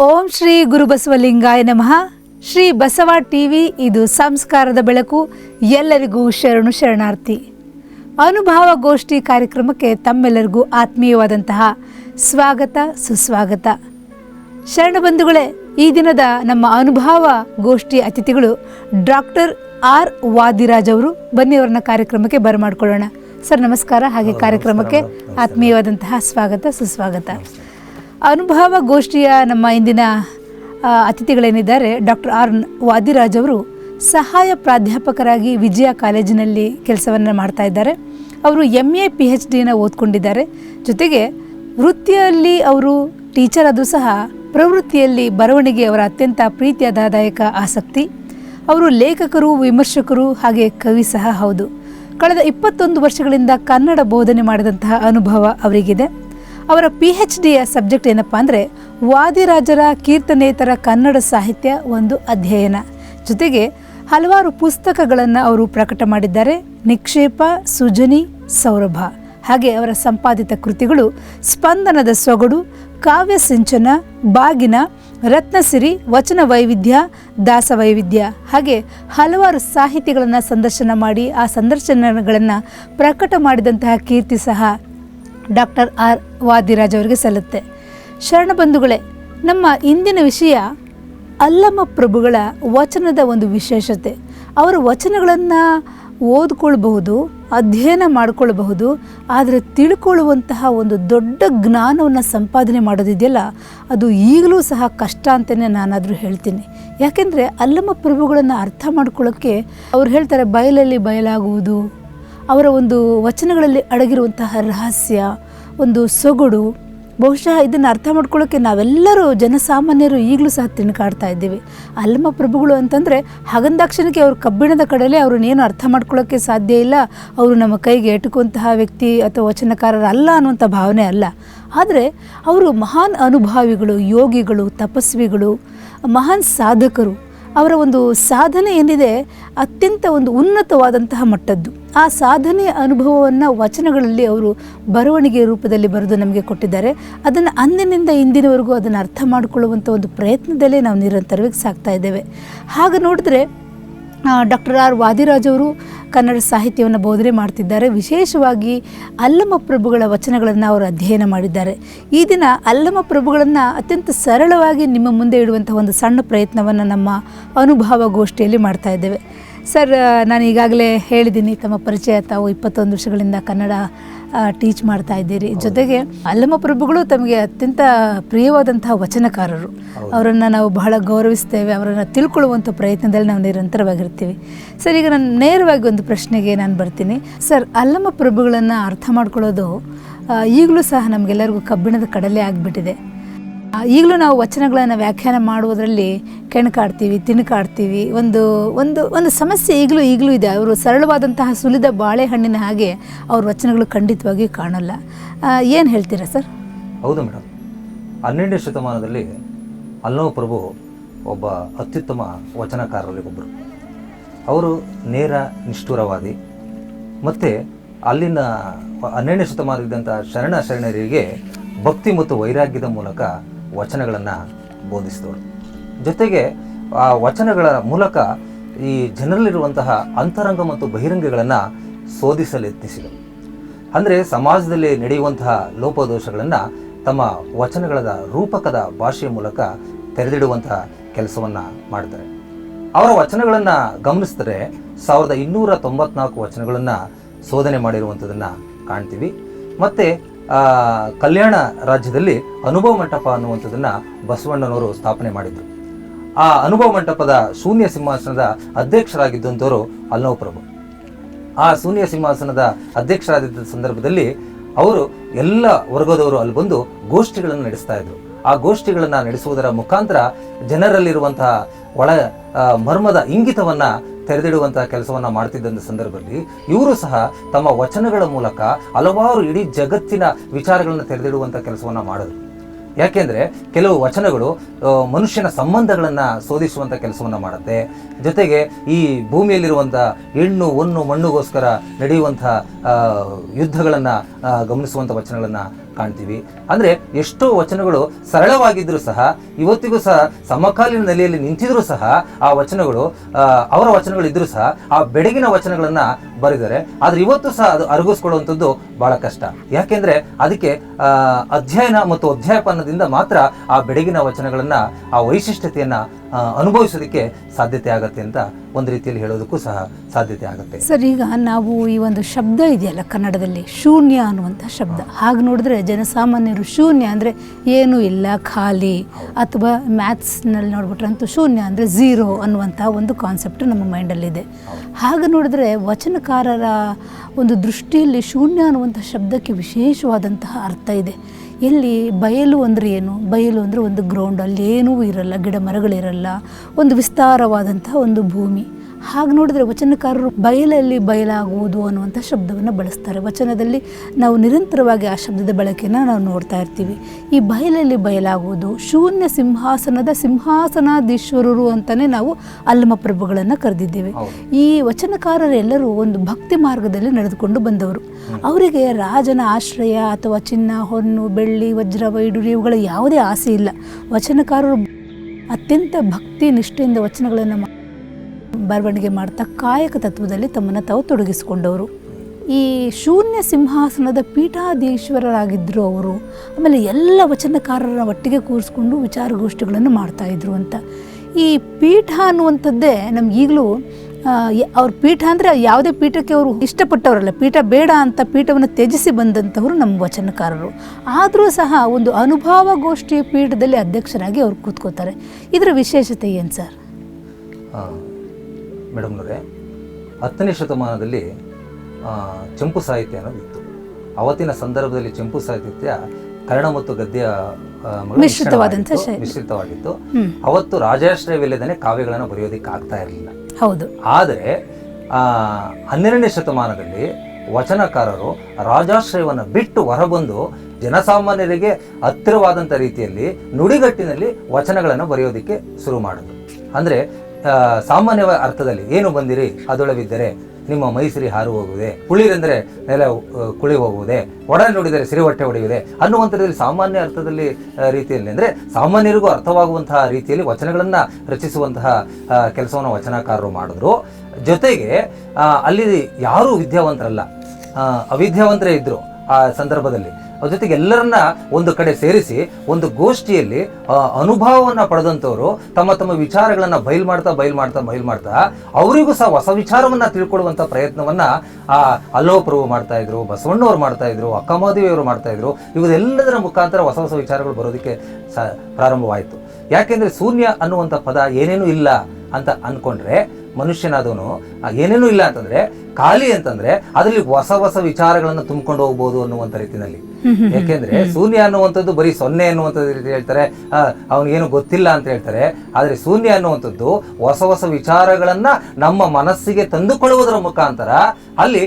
ಓಂ ಶ್ರೀ ಗುರುಬಸವಲಿಂಗಾಯ ನಮಃ. ಶ್ರೀ ಬಸವ ಟಿವಿ ಇದು ಸಂಸ್ಕಾರದ ಬೆಳಕು. ಎಲ್ಲರಿಗೂ ಶರಣು ಶರಣಾರ್ಥಿ. ಅನುಭವ ಗೋಷ್ಠಿ ಕಾರ್ಯಕ್ರಮಕ್ಕೆ ತಮ್ಮೆಲ್ಲರಿಗೂ ಆತ್ಮೀಯವಾದಂತಹ ಸ್ವಾಗತ ಸುಸ್ವಾಗತ. ಶರಣ ಬಂಧುಗಳೇ ಈ ದಿನದ ನಮ್ಮ ಅನುಭವ ಗೋಷ್ಠಿ ಅತಿಥಿಗಳು ಡಾಕ್ಟರ್ ಆರ್ ವಾದಿರಾಜ್ ಅವರು. ಬನ್ನಿ ಅವರನ್ನ ಕಾರ್ಯಕ್ರಮಕ್ಕೆ ಬರಮಾಡ್ಕೊಳ್ಳೋಣ. ಸರ್ ನಮಸ್ಕಾರ. ಹಾಗೆ ಕಾರ್ಯಕ್ರಮಕ್ಕೆ ಆತ್ಮೀಯವಾದಂತಹ ಸ್ವಾಗತ ಸುಸ್ವಾಗತ. ಅನುಭವ ಗೋಷ್ಠಿಯ ನಮ್ಮ ಇಂದಿನ ಅತಿಥಿಗಳೇನಿದ್ದಾರೆ, ಡಾಕ್ಟರ್ ಆರ್ ವಾದಿರಾಜ್ ಅವರು ಸಹಾಯ ಪ್ರಾಧ್ಯಾಪಕರಾಗಿ ವಿಜಯ ಕಾಲೇಜಿನಲ್ಲಿ ಕೆಲಸವನ್ನು ಮಾಡ್ತಾ ಇದ್ದಾರೆ. ಅವರು ಎಂ ಎ ಪಿ ಎಚ್ ಡಿನ ಓದ್ಕೊಂಡಿದ್ದಾರೆ. ಜೊತೆಗೆ ವೃತ್ತಿಯಲ್ಲಿ ಅವರು ಟೀಚರ್ ಆದರೂ ಸಹ ಪ್ರವೃತ್ತಿಯಲ್ಲಿ ಬರವಣಿಗೆ ಅವರ ಅತ್ಯಂತ ಪ್ರೀತಿಯಾದಾಯಕ ಆಸಕ್ತಿ. ಅವರು ಲೇಖಕರು, ವಿಮರ್ಶಕರು ಹಾಗೆ ಕವಿ ಸಹ ಹೌದು. ಕಳೆದ ಇಪ್ಪತ್ತೊಂದು ವರ್ಷಗಳಿಂದ ಕನ್ನಡ ಬೋಧನೆ ಮಾಡಿದಂತಹ ಅನುಭವ ಅವರಿಗಿದೆ. ಅವರ ಪಿ ಎಚ್ ಡಿಯ ಸಬ್ಜೆಕ್ಟ್ ಏನಪ್ಪ ಅಂದರೆ ವಾದಿರಾಜರ ಕೀರ್ತನೇತರ ಕನ್ನಡ ಸಾಹಿತ್ಯ ಒಂದು ಅಧ್ಯಯನ. ಜೊತೆಗೆ ಹಲವಾರು ಪುಸ್ತಕಗಳನ್ನು ಅವರು ಪ್ರಕಟ ಮಾಡಿದ್ದಾರೆ. ನಿಕ್ಷೇಪ, ಸುಜನಿ, ಸೌರಭ. ಹಾಗೆ ಅವರ ಸಂಪಾದಿತ ಕೃತಿಗಳು ಸ್ಪಂದನದ ಸೊಗಡು, ಕಾವ್ಯ ಸಿಂಚನ, ಬಾಗಿನ, ರತ್ನಸಿರಿ, ವಚನ ವೈವಿಧ್ಯ, ದಾಸ ವೈವಿಧ್ಯ. ಹಾಗೆ ಹಲವಾರು ಸಾಹಿತಿಗಳನ್ನು ಸಂದರ್ಶನ ಮಾಡಿ ಆ ಸಂದರ್ಶನಗಳನ್ನು ಪ್ರಕಟ ಮಾಡಿದಂತಹ ಕೀರ್ತಿ ಸಹ ಡಾಕ್ಟರ್ ಆರ್ ವಾದಿರಾಜ್ ಅವರಿಗೆ ಸಲ್ಲುತ್ತೆ. ಶರಣ ಬಂಧುಗಳೇ, ನಮ್ಮ ಇಂದಿನ ವಿಷಯ ಅಲ್ಲಮ ಪ್ರಭುಗಳ ವಚನದ ಒಂದು ವಿಶೇಷತೆ. ಅವರ ವಚನಗಳನ್ನು ಓದ್ಕೊಳ್ಬಹುದು, ಅಧ್ಯಯನ ಮಾಡಿಕೊಳ್ಬಹುದು, ಆದರೆ ತಿಳ್ಕೊಳ್ಳುವಂತಹ ಒಂದು ದೊಡ್ಡ ಜ್ಞಾನವನ್ನು ಸಂಪಾದನೆ ಮಾಡೋದಿದೆಯಲ್ಲ, ಅದು ಈಗಲೂ ಸಹ ಕಷ್ಟ ಅಂತಲೇ ನಾನಾದರೂ ಹೇಳ್ತೀನಿ. ಯಾಕೆಂದರೆ ಅಲ್ಲಮ ಪ್ರಭುಗಳನ್ನು ಅರ್ಥ ಮಾಡ್ಕೊಳ್ಳೋಕ್ಕೆ ಅವ್ರು ಹೇಳ್ತಾರೆ, ಬಯಲಲ್ಲಿ ಬಯಲಾಗುವುದು ಅವರ ಒಂದು ವಚನಗಳಲ್ಲಿ ಅಡಗಿರುವಂತಹ ರಹಸ್ಯ, ಒಂದು ಸೊಗಡು, ಬಹುಶಃ ಇದನ್ನು ಅರ್ಥ ಮಾಡ್ಕೊಳ್ಳೋಕ್ಕೆ ನಾವೆಲ್ಲರೂ ಜನಸಾಮಾನ್ಯರು ಈಗಲೂ ಸಹ ತಿನ್ಕಾಡ್ತಾ ಇದ್ದೀವಿ. ಅಲ್ಮ ಪ್ರಭುಗಳು ಅಂತಂದರೆ ಹಗಂದಾಕ್ಷಣಕ್ಕೆ ಅವ್ರ ಕಬ್ಬಿಣದ ಕಡಲೆ ಅವ್ರನ್ನೇನು ಅರ್ಥ ಮಾಡ್ಕೊಳ್ಳೋಕ್ಕೆ ಸಾಧ್ಯ ಇಲ್ಲ. ಅವರು ನಮ್ಮ ಕೈಗೆ ಎಟುಕುವಂತಹ ವ್ಯಕ್ತಿ ಅಥವಾ ವಚನಕಾರರಲ್ಲ ಅನ್ನುವಂಥ ಭಾವನೆ ಅಲ್ಲ. ಆದರೆ ಅವರು ಮಹಾನ್ ಅನುಭಾವಿಗಳು, ಯೋಗಿಗಳು, ತಪಸ್ವಿಗಳು, ಮಹಾನ್ ಸಾಧಕರು. ಅವರ ಒಂದು ಸಾಧನೆ ಏನಿದೆ ಅತ್ಯಂತ ಒಂದು ಉನ್ನತವಾದಂತಹ ಮಟ್ಟದ್ದು. ಆ ಸಾಧನೆಯ ಅನುಭವವನ್ನು ವಚನಗಳಲ್ಲಿ ಅವರು ಬರವಣಿಗೆ ರೂಪದಲ್ಲಿ ಬರೆದು ನಮಗೆ ಕೊಟ್ಟಿದ್ದಾರೆ. ಅದನ್ನು ಅಂದಿನಿಂದ ಇಂದಿನವರೆಗೂ ಅದನ್ನು ಅರ್ಥ ಮಾಡಿಕೊಳ್ಳುವಂಥ ಒಂದು ಪ್ರಯತ್ನದಲ್ಲೇ ನಾವು ನಿರಂತರವಾಗಿ ಸಾಗ್ತಾ ಇದ್ದೇವೆ. ಹಾಗೆ ನೋಡಿದ್ರೆ ಡಾಕ್ಟರ್ ಆರ್ ವಾದಿರಾಜ್ ಅವರು ಕನ್ನಡ ಸಾಹಿತ್ಯವನ್ನು ಬೋಧನೆ ಮಾಡ್ತಿದ್ದಾರೆ. ವಿಶೇಷವಾಗಿ ಅಲ್ಲಮ ಪ್ರಭುಗಳ ವಚನಗಳನ್ನು ಅವರು ಅಧ್ಯಯನ ಮಾಡಿದ್ದಾರೆ. ಈ ದಿನ ಅಲ್ಲಮ ಪ್ರಭುಗಳನ್ನು ಅತ್ಯಂತ ಸರಳವಾಗಿ ನಿಮ್ಮ ಮುಂದೆ ಇಡುವಂಥ ಒಂದು ಸಣ್ಣ ಪ್ರಯತ್ನವನ್ನು ನಮ್ಮ ಅನುಭವ ಗೋಷ್ಠಿಯಲ್ಲಿ ಮಾಡ್ತಾ ಇದ್ದೇವೆ. ಸರ್ ನಾನು ಈಗಾಗಲೇ ಹೇಳಿದ್ದೀನಿ ತಮ್ಮ ಪರಿಚಯ ತಾವು ಇಪ್ಪತ್ತೊಂದು ವರ್ಷಗಳಿಂದ ಕನ್ನಡ ಟೀಚ್ ಮಾಡ್ತಾ ಇದ್ದೀರಿ. ಜೊತೆಗೆ ಅಲ್ಲಮ ಪ್ರಭುಗಳು ತಮಗೆ ಅತ್ಯಂತ ಪ್ರಿಯವಾದಂತಹ ವಚನಕಾರರು. ಅವರನ್ನು ನಾವು ಬಹಳ ಗೌರವಿಸ್ತೇವೆ ಅವರನ್ನು ತಿಳ್ಕೊಳ್ಳುವಂಥ ಪ್ರಯತ್ನದಲ್ಲಿ ನಾವು ನಿರಂತರವಾಗಿರ್ತೀವಿ. ಸರ್ ಈಗ ನಾನು ನೇರವಾಗಿ ಒಂದು ಪ್ರಶ್ನೆಗೆ ನಾನು ಬರ್ತೀನಿ. ಸರ್ ಅಲ್ಲಮ ಪ್ರಭುಗಳನ್ನು ಅರ್ಥ ಮಾಡ್ಕೊಳ್ಳೋದು ಈಗಲೂ ಸಹ ನಮಗೆಲ್ಲರಿಗೂ ಕಬ್ಬಿಣದ ಕಡಲೆ ಆಗಿಬಿಟ್ಟಿದೆ. ಈಗಲೂ ನಾವು ವಚನಗಳನ್ನು ವ್ಯಾಖ್ಯಾನ ಮಾಡುವುದರಲ್ಲಿ ಕೆಣಕಾಡ್ತೀವಿ, ತಿಣುಕಾಡ್ತೀವಿ. ಒಂದು ಒಂದು ಒಂದು ಸಮಸ್ಯೆ ಈಗಲೂ ಈಗಲೂ ಇದೆ. ಅವರು ಸರಳವಾದಂತಹ ಸುಲಿದ ಬಾಳೆಹಣ್ಣಿನ ಹಾಗೆ ಅವ್ರ ವಚನಗಳು ಖಂಡಿತವಾಗಿ ಕಾಣಲ್ಲ. ಏನು ಹೇಳ್ತೀರಾ ಸರ್? ಹೌದು ಮೇಡಮ್. ಹನ್ನೆರಡನೇ ಶತಮಾನದಲ್ಲಿ ಅಲ್ಲೋ ಪ್ರಭು ಒಬ್ಬ ಅತ್ಯುತ್ತಮ ವಚನಕಾರರಲ್ಲಿ ಒಬ್ಬರು ಅವರು ನೇರ, ನಿಷ್ಠುರವಾದಿ. ಮತ್ತು ಅಲ್ಲಿನ ಹನ್ನೆರಡನೇ ಶತಮಾನದಿದ್ದಂಥ ಶರಣ ಶರಣರಿಗೆ ಭಕ್ತಿ ಮತ್ತು ವೈರಾಗ್ಯದ ಮೂಲಕ ವಚನಗಳನ್ನು ಬೋಧಿಸಿದವರು ಜೊತೆಗೆ ಆ ವಚನಗಳ ಮೂಲಕ ಈ ಜನರಲ್ಲಿರುವಂತಹ ಅಂತರಂಗ ಮತ್ತು ಬಹಿರಂಗಗಳನ್ನು ಶೋಧಿಸಲು ಯತ್ನಿಸಿದರು ಅಂದರೆ ಸಮಾಜದಲ್ಲಿ ನಡೆಯುವಂತಹ ಲೋಪದೋಷಗಳನ್ನು ತಮ್ಮ ವಚನಗಳ ರೂಪಕದ ಭಾಷೆಯ ಮೂಲಕ ತೆರೆದಿಡುವಂತಹ ಕೆಲಸವನ್ನು ಮಾಡ್ತಾರೆ. ಅವರ ವಚನಗಳನ್ನು ಗಮನಿಸಿದರೆ ಸಾವಿರದ ಇನ್ನೂರ ತೊಂಬತ್ನಾಲ್ಕು ವಚನಗಳನ್ನು ಶೋಧನೆ ಮಾಡಿರುವಂಥದ್ದನ್ನು ಕಾಣ್ತೀವಿ. ಮತ್ತು ಕಲ್ಯಾಣ ರಾಜ್ಯದಲ್ಲಿ ಅನುಭವ ಮಂಟಪ ಅನ್ನುವಂಥದ್ದನ್ನು ಬಸವಣ್ಣನವರು ಸ್ಥಾಪನೆ ಮಾಡಿದರು. ಆ ಅನುಭವ ಮಂಟಪದ ಶೂನ್ಯ ಸಿಂಹಾಸನದ ಅಧ್ಯಕ್ಷರಾಗಿದ್ದಂಥವರು ಅಲ್ಲವ ಪ್ರಭು ಆ ಶೂನ್ಯ ಸಿಂಹಾಸನದ ಅಧ್ಯಕ್ಷರಾದಿದ್ದ ಸಂದರ್ಭದಲ್ಲಿ ಅವರು ಎಲ್ಲ ವರ್ಗದವರು ಅಲ್ಲಿ ಬಂದು ಗೋಷ್ಠಿಗಳನ್ನು ನಡೆಸ್ತಾ ಇದ್ರು. ಆ ಗೋಷ್ಠಿಗಳನ್ನು ನಡೆಸುವುದರ ಮುಖಾಂತರ ಜನರಲ್ಲಿರುವಂತಹ ಒಳ ಮರ್ಮದ ಇಂಗಿತವನ್ನ ತೆರೆದಿಡುವಂತಹ ಕೆಲಸವನ್ನ ಮಾಡ್ತಿದ್ದಂಥ ಸಂದರ್ಭದಲ್ಲಿ ಇವರು ಸಹ ತಮ್ಮ ವಚನಗಳ ಮೂಲಕ ಹಲವಾರು ಇಡೀ ಜಗತ್ತಿನ ವಿಚಾರಗಳನ್ನು ತೆರೆದಿಡುವಂತಹ ಕೆಲಸವನ್ನ ಮಾಡಿದ್ರು. ಯಾಕೆಂದ್ರೆ ಕೆಲವು ವಚನಗಳು ಮನುಷ್ಯನ ಸಂಬಂಧಗಳನ್ನು ಶೋಧಿಸುವಂಥ ಕೆಲಸವನ್ನು ಮಾಡುತ್ತೆ. ಜೊತೆಗೆ ಈ ಭೂಮಿಯಲ್ಲಿರುವಂಥ ಹೆಣ್ಣು, ಒಣ್ಣು, ಮಣ್ಣುಗೋಸ್ಕರ ನಡೆಯುವಂಥ ಯುದ್ಧಗಳನ್ನು ಗಮನಿಸುವಂಥ ವಚನಗಳನ್ನು ಕಾಣ್ತೀವಿ. ಅಂದ್ರೆ ಎಷ್ಟೋ ವಚನಗಳು ಸರಳವಾಗಿದ್ದರೂ ಸಹ, ಇವತ್ತಿಗೂ ಸಹ ಸಮಕಾಲೀನ ನೆಲೆಯಲ್ಲಿ ನಿಂತಿದ್ರೂ ಸಹ ಆ ವಚನಗಳು ಅವರ ವಚನಗಳು ಇದ್ದರೂ ಸಹ ಆ ಬೆಡಗಿನ ವಚನಗಳನ್ನ ಬರೆದಿದ್ದಾರೆ ಆದ್ರೆ ಇವತ್ತು ಸಹ ಅದು ಅರಗಿಸ್ಕೊಳ್ಳುವಂಥದ್ದು ಬಹಳ ಕಷ್ಟ. ಯಾಕೆಂದ್ರೆ ಅದಕ್ಕೆ ಅಧ್ಯಯನ ಮತ್ತು ಅಧ್ಯಾಪನದಿಂದ ಮಾತ್ರ ಆ ಬೆಡಗಿನ ವಚನಗಳನ್ನ, ಆ ವೈಶಿಷ್ಟ್ಯತೆಯನ್ನ ಅನುಭವಿಸೋದಕ್ಕೆ ಸಾಧ್ಯತೆ ಆಗತ್ತೆ ಅಂತ ಒಂದು ರೀತಿಯಲ್ಲಿ ಹೇಳೋದಕ್ಕೂ ಸಹ ಸಾಧ್ಯತೆ ಆಗುತ್ತೆ. ಸರ್ ಈಗ ನಾವು ಈ ಒಂದು ಶಬ್ದ ಇದೆಯಲ್ಲ ಕನ್ನಡದಲ್ಲಿ ಶೂನ್ಯ ಅನ್ನುವಂಥ ಶಬ್ದ. ಹಾಗೆ ನೋಡಿದ್ರೆ ಜನಸಾಮಾನ್ಯರು ಶೂನ್ಯ ಅಂದರೆ ಏನೂ ಇಲ್ಲ ಖಾಲಿ ಅಥವಾ ಮ್ಯಾಥ್ಸ್ನಲ್ಲಿ ನೋಡ್ಬಿಟ್ರಂತೂ ಶೂನ್ಯ ಅಂದರೆ ಝೀರೋ ಅನ್ನುವಂಥ ಒಂದು ಕಾನ್ಸೆಪ್ಟ್ ನಮ್ಮ ಮೈಂಡಲ್ಲಿದೆ. ಹಾಗೆ ನೋಡಿದ್ರೆ ವಚನಕಾರರ ಒಂದು ದೃಷ್ಟಿಯಲ್ಲಿ ಶೂನ್ಯ ಅನ್ನುವಂಥ ಶಬ್ದಕ್ಕೆ ವಿಶೇಷವಾದಂತಹ ಅರ್ಥ ಇದೆ. ಎಲ್ಲಿ ಬಯಲು ಅಂದರೆ ಏನು? ಬಯಲು ಅಂದರೆ ಒಂದು ಗ್ರೌಂಡ್ ಅಲ್ಲಿ ಏನೂ ಇರಲ್ಲ, ಗಿಡ ಮರಗಳಿರಲ್ಲ, ಒಂದು ವಿಸ್ತಾರವಾದಂತಹ ಒಂದು ಭೂಮಿ. ಹಾಗೆ ನೋಡಿದರೆ ವಚನಕಾರರು ಬಯಲಲ್ಲಿ ಬಯಲಾಗುವುದು ಅನ್ನುವಂಥ ಶಬ್ದವನ್ನು ಬಳಸ್ತಾರೆ. ವಚನದಲ್ಲಿ ನಾವು ನಿರಂತರವಾಗಿ ಆ ಶಬ್ದದ ಬಳಕೆಯನ್ನು ನಾವು ನೋಡ್ತಾ ಇರ್ತೀವಿ. ಈ ಬಯಲಲ್ಲಿ ಬಯಲಾಗುವುದು ಶೂನ್ಯ ಸಿಂಹಾಸನದ ಸಿಂಹಾಸನಾಧೀಶ್ವರರು ಅಂತಲೇ ನಾವು ಅಲ್ಲಮ ಪ್ರಭುಗಳನ್ನು ಕರೆದಿದ್ದೇವೆ. ಈ ವಚನಕಾರರೆಲ್ಲರೂ ಒಂದು ಭಕ್ತಿ ಮಾರ್ಗದಲ್ಲಿ ನಡೆದುಕೊಂಡು ಬಂದವರು. ಅವರಿಗೆ ರಾಜನ ಆಶ್ರಯ ಅಥವಾ ಚಿನ್ನ ಹೊನ್ನು ಬೆಳ್ಳಿ ವಜ್ರ ವೈಡೂರಿ ಇವುಗಳ ಯಾವುದೇ ಆಸೆ ಇಲ್ಲ. ವಚನಕಾರರು ಅತ್ಯಂತ ಭಕ್ತಿ ನಿಷ್ಠೆಯಿಂದ ವಚನಗಳನ್ನು ಬರವಣಿಗೆ ಮಾಡ್ತಾ ಕಾಯಕ ತತ್ವದಲ್ಲಿ ತಮ್ಮನ್ನು ತಾವು ತೊಡಗಿಸಿಕೊಂಡವರು. ಈ ಶೂನ್ಯ ಸಿಂಹಾಸನದ ಪೀಠಾಧೀಶ್ವರರಾಗಿದ್ದರು ಅವರು, ಆಮೇಲೆ ಎಲ್ಲ ವಚನಕಾರರ ಒಟ್ಟಿಗೆ ಕೂರಿಸ್ಕೊಂಡು ವಿಚಾರಗೋಷ್ಠಿಗಳನ್ನು ಮಾಡ್ತಾಯಿದ್ರು ಅಂತ. ಈ ಪೀಠ ಅನ್ನುವಂಥದ್ದೇ ನಮ್ಗೆ ಈಗಲೂ ಅವ್ರ ಪೀಠ ಅಂದರೆ ಯಾವುದೇ ಪೀಠಕ್ಕೆ ಅವರು ಇಷ್ಟಪಟ್ಟವರಲ್ಲ, ಪೀಠ ಬೇಡ ಅಂತ ಪೀಠವನ್ನು ತ್ಯಜಿಸಿ ಬಂದಂಥವರು ನಮ್ಮ ವಚನಕಾರರು. ಆದರೂ ಸಹ ಒಂದು ಅನುಭವಗೋಷ್ಠಿಯ ಪೀಠದಲ್ಲಿ ಅಧ್ಯಕ್ಷರಾಗಿ ಅವ್ರು ಕೂತ್ಕೋತಾರೆ. ಇದರ ವಿಶೇಷತೆ ಏನು ಸರ್? ಮೇಡಮ್ನವರೇ ಹತ್ತನೇ ಶತಮಾನದಲ್ಲಿ ಚಂಪು ಸಾಹಿತ್ಯ ಅನ್ನೋದಿತ್ತು ಅವತ್ತಿನ ಸಂದರ್ಭದಲ್ಲಿ ಚಂಪು ಸಾಹಿತ್ಯ ಕನ್ನಡ ಮತ್ತು ಗದ್ಯ. ಮಿಶ್ರಿತವಾಗಿತ್ತು. ಅವತ್ತು ರಾಜಾಶ್ರಯವಿಲ್ಲದೇ ಕಾವ್ಯಗಳನ್ನು ಬರೆಯೋದಿಕ್ಕೆ ಆಗ್ತಾ ಇರಲಿಲ್ಲ. ಹೌದು. ಆದರೆ ಆ, ಹನ್ನೆರಡನೇ ಶತಮಾನದಲ್ಲಿ ವಚನಕಾರರು ರಾಜಾಶ್ರಯವನ್ನು ಬಿಟ್ಟು ಹೊರಬಂದು ಜನಸಾಮಾನ್ಯರಿಗೆ ಹತ್ತಿರವಾದಂಥ ರೀತಿಯಲ್ಲಿ ನುಡಿಗಟ್ಟಿನಲ್ಲಿ ವಚನಗಳನ್ನು ಬರೆಯೋದಿಕ್ಕೆ ಶುರು ಮಾಡಿದ್ರು. ಅಂದರೆ ಸಾಮಾನ್ಯ ಅರ್ಥದಲ್ಲಿ ಏನು ಬಂದಿರಿ? ಅದೊಳವಿದ್ದರೆ ನಿಮ್ಮ ಮೈಸಿರಿ ಹಾರು ಹೋಗುವುದೇ, ಕುಳಿರೆಂದರೆ ನೆಲ ಕುಳಿ ಹೋಗುವುದೇ, ಒಡನೆ ನೋಡಿದರೆ ಸಿರಿ ಹೊಟ್ಟೆ ಹೊಡೆಯುವುದೇ ಅನ್ನುವಂಥದ್ದಲ್ಲಿ ಸಾಮಾನ್ಯ ಅರ್ಥದಲ್ಲಿ ರೀತಿಯಲ್ಲಿ ಅಂದರೆ ಸಾಮಾನ್ಯರಿಗೂ ಅರ್ಥವಾಗುವಂತಹ ರೀತಿಯಲ್ಲಿ ವಚನಗಳನ್ನು ರಚಿಸುವಂತಹ ಕೆಲಸವನ್ನು ವಚನಕಾರರು ಮಾಡಿದ್ರು. ಜೊತೆಗೆ ಅಲ್ಲಿ ಯಾರೂ ವಿದ್ಯಾವಂತರಲ್ಲ. ಅವಿದ್ಯಾವಂತರೇ ಇದ್ದರು ಆ ಸಂದರ್ಭದಲ್ಲಿ. ಅದ್ರ ಜೊತೆಗೆ ಎಲ್ಲರನ್ನ ಒಂದು ಕಡೆ ಸೇರಿಸಿ, ಒಂದು ಗೋಷ್ಠಿಯಲ್ಲಿ ಅನುಭವವನ್ನು ಪಡೆದಂಥವ್ರು ತಮ್ಮ ತಮ್ಮ ವಿಚಾರಗಳನ್ನ ಬಯಲು ಮಾಡ್ತಾ ಬಯಲು ಮಾಡ್ತಾ ಬಯಲು ಮಾಡ್ತಾ, ಅವರಿಗೂ ಸಹ ಹೊಸ ವಿಚಾರವನ್ನ ತಿಳ್ಕೊಳ್ಳುವಂತ ಪ್ರಯತ್ನವನ್ನ, ಆ ಅಲ್ಲೋಪ್ರಭು ಮಾಡ್ತಾ ಇದ್ರು, ಬಸವಣ್ಣವ್ರು ಮಾಡ್ತಾ ಇದ್ರು ಅಕ್ಕಮಾದೇವಿಯವರು ಮಾಡ್ತಾ ಇದ್ರು, ಇವರೆಲ್ಲದರ ಮುಖಾಂತರ ಹೊಸ ಹೊಸ ವಿಚಾರಗಳು ಬರೋದಕ್ಕೆ ಪ್ರಾರಂಭವಾಯಿತು. ಯಾಕೆಂದ್ರೆ ಶೂನ್ಯ ಅನ್ನುವಂಥ ಪದ ಏನೇನೂ ಇಲ್ಲ ಅಂತ ಅನ್ಕೊಂಡ್ರೆ, ಮನುಷ್ಯನಾದವನು ಏನೇನೂ ಇಲ್ಲ ಅಂತಂದ್ರೆ, ಖಾಲಿ ಅಂತಂದ್ರೆ, ಅದರಲ್ಲಿ ಹೊಸ ಹೊಸ ವಿಚಾರಗಳನ್ನು ತುಂಬಿಕೊಂಡು ಹೋಗ್ಬೋದು ಅನ್ನುವಂಥ ರೀತಿಯಲ್ಲಿ. ಯಾಕೆಂದ್ರೆ ಶೂನ್ಯ ಅನ್ನುವಂಥದ್ದು ಬರೀ ಸೊನ್ನೆ ಅನ್ನುವಂಥದ್ದು ರೀತಿ ಹೇಳ್ತಾರೆ. ಅವನಿಗೇನು ಗೊತ್ತಿಲ್ಲ ಅಂತ ಹೇಳ್ತಾರೆ. ಆದ್ರೆ ಶೂನ್ಯ ಅನ್ನುವಂಥದ್ದು ಹೊಸ ಹೊಸ ವಿಚಾರಗಳನ್ನ ನಮ್ಮ ಮನಸ್ಸಿಗೆ ತಂದುಕೊಳ್ಳುವುದರ ಮುಖಾಂತರ ಅಲ್ಲಿ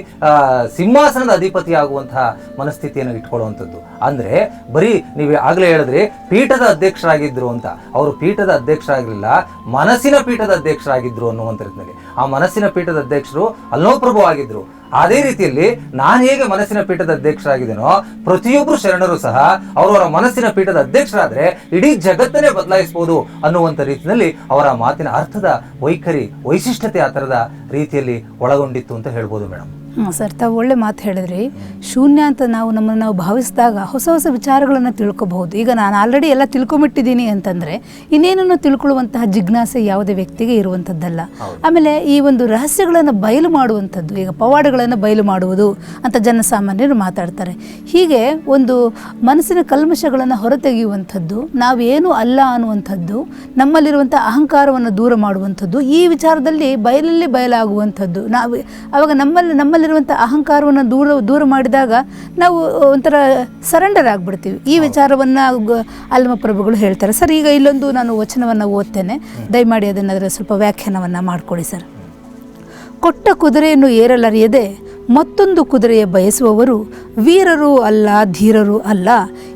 ಸಿಂಹಾಸನದ ಅಧಿಪತಿ ಆಗುವಂತಹ ಮನಸ್ಥಿತಿಯನ್ನು ಇಟ್ಕೊಳ್ಳುವಂಥದ್ದು. ಅಂದ್ರೆ ಬರೀ ನೀವು ಆಗ್ಲೇ ಹೇಳಿದ್ರಿ, ಪೀಠದ ಅಧ್ಯಕ್ಷರಾಗಿದ್ರು ಅಂತ. ಅವರು ಪೀಠದ ಅಧ್ಯಕ್ಷರಾಗಿರ್ಲಿಲ್ಲ ಮನಸ್ಸಿನ ಪೀಠದ ಅಧ್ಯಕ್ಷರಾಗಿದ್ರು ಅನ್ನುವಂಥ ರೀತಿಯಲ್ಲಿ. ಆ ಮನಸ್ಸಿನ ಪೀಠದ ಅಧ್ಯಕ್ಷರು ಅಲ್ಲೋಪ್ರಭು ಆಗಿದ್ರು ಅದೇ ರೀತಿಯಲ್ಲಿ ನಾನು ಹೇಗೆ ಮನಸ್ಸಿನ ಪೀಠದ ಅಧ್ಯಕ್ಷರಾಗಿದ್ದೇನೋ ಪ್ರತಿಯೊಬ್ಬರು ಶರಣರು ಸಹ ಅವರವರ ಮನಸ್ಸಿನ ಪೀಠದ ಅಧ್ಯಕ್ಷರಾದ್ರೆ ಇಡೀ ಜಗತ್ತನ್ನೇ ಬದಲಾಯಿಸಬಹುದು ಅನ್ನುವಂಥ ರೀತಿಯಲ್ಲಿ ಅವರ ಮಾತಿನ ಅರ್ಥದ ವೈಖರಿ, ವೈಶಿಷ್ಟ್ಯತೆ ಆ ಥರದ ರೀತಿಯಲ್ಲಿ ಒಳಗೊಂಡಿತ್ತು ಅಂತ ಹೇಳ್ಬೋದು ಮೇಡಮ್. ಹ್ಞೂ ಸರ್ ತಾವು ಒಳ್ಳೆ ಮಾತು ಹೇಳಿದ್ರಿ. ಶೂನ್ಯ ಅಂತ ನಾವು ನಮ್ಮನ್ನು ನಾವು ಭಾವಿಸಿದಾಗ ಹೊಸ ಹೊಸ ವಿಚಾರಗಳನ್ನು ತಿಳ್ಕೊಬಹುದು. ಈಗ ನಾನು ಆಲ್ರೆಡಿ ಎಲ್ಲ ತಿಳ್ಕೊಂಬಿಟ್ಟಿದ್ದೀನಿ ಅಂತಂದರೆ ಇನ್ನೇನನ್ನು ತಿಳ್ಕೊಳ್ಳುವಂತಹ ಜಿಜ್ಞಾಸೆ ಯಾವುದೇ ವ್ಯಕ್ತಿಗೆ ಇರುವಂಥದ್ದಲ್ಲ ಆಮೇಲೆ ಈ ಒಂದು ರಹಸ್ಯಗಳನ್ನು ಬಯಲು ಮಾಡುವಂಥದ್ದು ಈಗ ಪವಾಡಗಳನ್ನು ಬಯಲು ಮಾಡುವುದು ಅಂತ ಜನಸಾಮಾನ್ಯರು ಮಾತಾಡ್ತಾರೆ. ಹೀಗೆ ಒಂದು ಮನಸ್ಸಿನ ಕಲ್ಮಶಗಳನ್ನು ಹೊರತೆಗೆಯುವಂಥದ್ದು ನಾವೇನು ಅಲ್ಲ ಅನ್ನುವಂಥದ್ದು ನಮ್ಮಲ್ಲಿರುವಂಥ ಅಹಂಕಾರವನ್ನು ದೂರ ಮಾಡುವಂಥದ್ದು ಈ ವಿಚಾರದಲ್ಲಿ ಬಯಲಲ್ಲಿ ಬಯಲಾಗುವಂಥದ್ದು. ನಾವು ಆವಾಗ ನಮ್ಮಲ್ಲಿ ನಮ್ಮಲ್ಲಿರುವಂಥ ಅಹಂಕಾರವನ್ನು ದೂರ ದೂರ ಮಾಡಿದಾಗ ನಾವು ಒಂಥರ ಸರೆಂಡರ್ ಆಗಿಬಿಡ್ತೀವಿ. ಈ ವಿಚಾರವನ್ನು ಅಲ್ಮ ಪ್ರಭುಗಳು ಹೇಳ್ತಾರೆ. ಸರ್, ಈಗ ಇಲ್ಲೊಂದು ನಾನು ವಚನವನ್ನು ಓದ್ತೇನೆ. ದಯಮಾಡಿ ಅದನ್ನು ಅದರ ಸ್ವಲ್ಪ ವ್ಯಾಖ್ಯಾನವನ್ನು ಮಾಡಿಕೊಡಿ ಸರ್. ಕೊಟ್ಟ ಕುದುರೆಯನ್ನು ಏರಲರಿಯದೆ ಮತ್ತೊಂದು ಕುದುರೆಯ ಬಯಸುವವರು ವೀರರು ಅಲ್ಲ, ಧೀರರು ಅಲ್ಲ.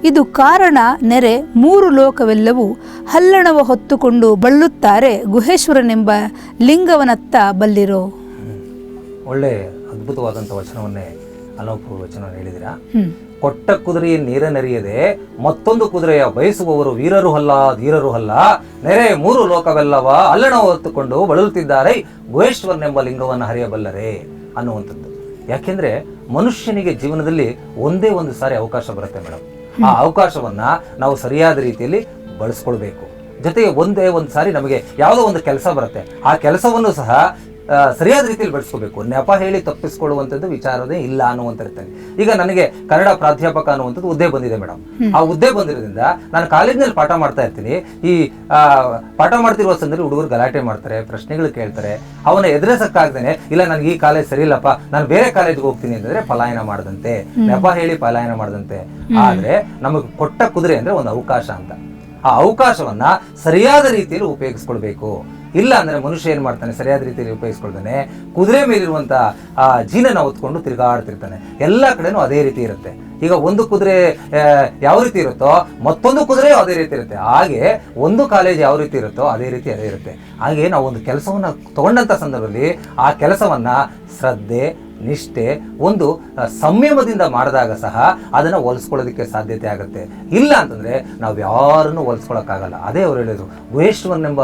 ಇದು ಕಾರಣ, ನೆರೆ, ಮೂರು ಲೋಕವೆಲ್ಲವೂ ಹಲ್ಲಣವ ಹೊತ್ತುಕೊಂಡು ಬಳ್ಳುತ್ತಾರೆ ಗುಹೇಶ್ವರನೆಂಬ ಲಿಂಗವನತ್ತ ಬಲ್ಲಿರೋ. ಒಳ್ಳೆ ಅದ್ಭುತವಾದಂಥ ವಚನವನ್ನೇ ಅಲೋಕ ವಚನ ಹೇಳಿದಿರಾ ಕೊಟ್ಟ ಕುದುರೆಯ ನೀರನೆರಿಯದೆ ಮತ್ತೊಂದು ಕುದುರೆಯ ಬಯಸುವವರು ವೀರರು ಅಲ್ಲ ಧೀರರು ಅಲ್ಲ. ನೆರೆ ಮೂರು ಲೋಕವೆಲ್ಲವ ಅಲ್ಲಣ ಹೊತ್ತುಕೊಂಡು ಬಳಲುತ್ತಿದ್ದಾರೆ. ಗುಹೇಶ್ವರನೆಂಬ ಲಿಂಗವನ್ನು ಹರಿಯಬಲ್ಲರೆ ಅನ್ನುವಂಥದ್ದು. ಯಾಕೆಂದ್ರೆ ಮನುಷ್ಯನಿಗೆ ಜೀವನದಲ್ಲಿ ಒಂದೇ ಒಂದು ಸಾರಿ ಅವಕಾಶ ಬರುತ್ತೆ ಮೇಡಮ್. ಆ ಅವಕಾಶವನ್ನ ನಾವು ಸರಿಯಾದ ರೀತಿಯಲ್ಲಿ ಬಳಸ್ಕೊಳ್ಬೇಕು. ಜೊತೆಗೆ ಒಂದೇ ಒಂದು ಸಾರಿ ನಮಗೆ ಯಾವುದೋ ಒಂದು ಕೆಲಸ ಬರುತ್ತೆ. ಆ ಕೆಲಸವನ್ನು ಸಹ ಸರಿಯಾದ ರೀತಿಯಲ್ಲಿ ಬಳಸ್ಕೋಬೇಕು ನೆಪ ಹೇಳಿ ತಪ್ಪಿಸ್ಕೊಳ್ಳುವಂಥದ್ದು ವಿಚಾರವೇ ಇಲ್ಲ ಅನ್ನುವಂತ ಇರ್ತೇನೆ ಈಗ ನನಗೆ ಕನ್ನಡ ಪ್ರಾಧ್ಯಾಪಕ ಅನ್ನುವಂಥದ್ದು ಹುದ್ದೆ ಬಂದಿದೆ ಮೇಡಮ್ ಆ ಹುದ್ದೆ ಬಂದಿರೋದ್ರಿಂದ ನಾನು ಕಾಲೇಜಿನಲ್ಲಿ ಪಾಠ ಮಾಡ್ತಾ ಇರ್ತೀನಿ. ಈ ಆ, ಪಾಠ ಮಾಡ್ತಿರುವ ಸಂದರ್ಭ ಹುಡುಗರು ಗಲಾಟೆ ಮಾಡ್ತಾರೆ ಪ್ರಶ್ನೆಗಳು ಕೇಳ್ತಾರೆ. ಅವನ ಎದುರಿಸಕ್ಕಾಗ್ದೇನೆ ಇಲ್ಲ ನನಗೆ ಈ ಕಾಲೇಜ್ ಸರಿ ಇಲ್ಲಪ್ಪ ನಾನು ಬೇರೆ ಕಾಲೇಜ್ಗೆ ಹೋಗ್ತೀನಿ ಅಂತಂದ್ರೆ ಪಲಾಯನ ಮಾಡದಂತೆ. ನೆಪ ಹೇಳಿ ಪಲಾಯನ ಮಾಡದಂತೆ. ಆದ್ರೆ ನಮಗೆ ಕೊಟ್ಟ ಕುದುರೆ ಅಂದ್ರೆ ಒಂದು ಅವಕಾಶ ಅಂತ. ಆ ಅವಕಾಶವನ್ನ ಸರಿಯಾದ ರೀತಿಯಲ್ಲಿ ಉಪಯೋಗಿಸ್ಕೊಳ್ಬೇಕು. ಇಲ್ಲ ಅಂದ್ರೆ ಮನುಷ್ಯ ಏನು ಮಾಡ್ತಾನೆ, ಸರಿಯಾದ ರೀತಿಯಲ್ಲಿ ಉಪಯೋಗಿಸ್ಕೊಳ್ತಾನೆ, ಕುದುರೆ ಮೇಲಿರುವಂಥ ಆ ಜೀನನ ಹೊತ್ಕೊಂಡು ತಿರುಗಾಡ್ತಿರ್ತಾನೆ ಎಲ್ಲ ಕಡೆನೂ ಅದೇ ರೀತಿ ಇರುತ್ತೆ. ಈಗ ಒಂದು ಕುದುರೆ ಯಾವ ರೀತಿ ಇರುತ್ತೋ, ಮತ್ತೊಂದು ಕುದುರೆ ಅದೇ ರೀತಿ ಇರುತ್ತೆ. ಹಾಗೆ ಒಂದು ಕಾಲೇಜ್ ಯಾವ ರೀತಿ ಇರುತ್ತೋ ಅದೇ ರೀತಿ ಅದೇ ಇರುತ್ತೆ. ಹಾಗೆ ನಾವು ಒಂದು ಕೆಲಸವನ್ನ ತಗೊಂಡಂತ ಸಂದರ್ಭದಲ್ಲಿ ಆ ಕೆಲಸವನ್ನ ಶ್ರದ್ಧೆ ನಿಷ್ಠೆ ಒಂದು ಸಂಯಮದಿಂದ ಮಾಡಿದಾಗ ಸಹ ಅದನ್ನು ಹೊಲಿಸ್ಕೊಳ್ಳೋದಕ್ಕೆ ಸಾಧ್ಯತೆ ಆಗುತ್ತೆ. ಇಲ್ಲ ಅಂತಂದರೆ ನಾವು ಯಾರನ್ನು ಹೊಲಿಸ್ಕೊಳ್ಳೋಕ್ಕಾಗಲ್ಲ ಅದೇ ಅವರು ಹೇಳಿದ್ರು, ಗುಹೇಶ್ವರನೆಂಬ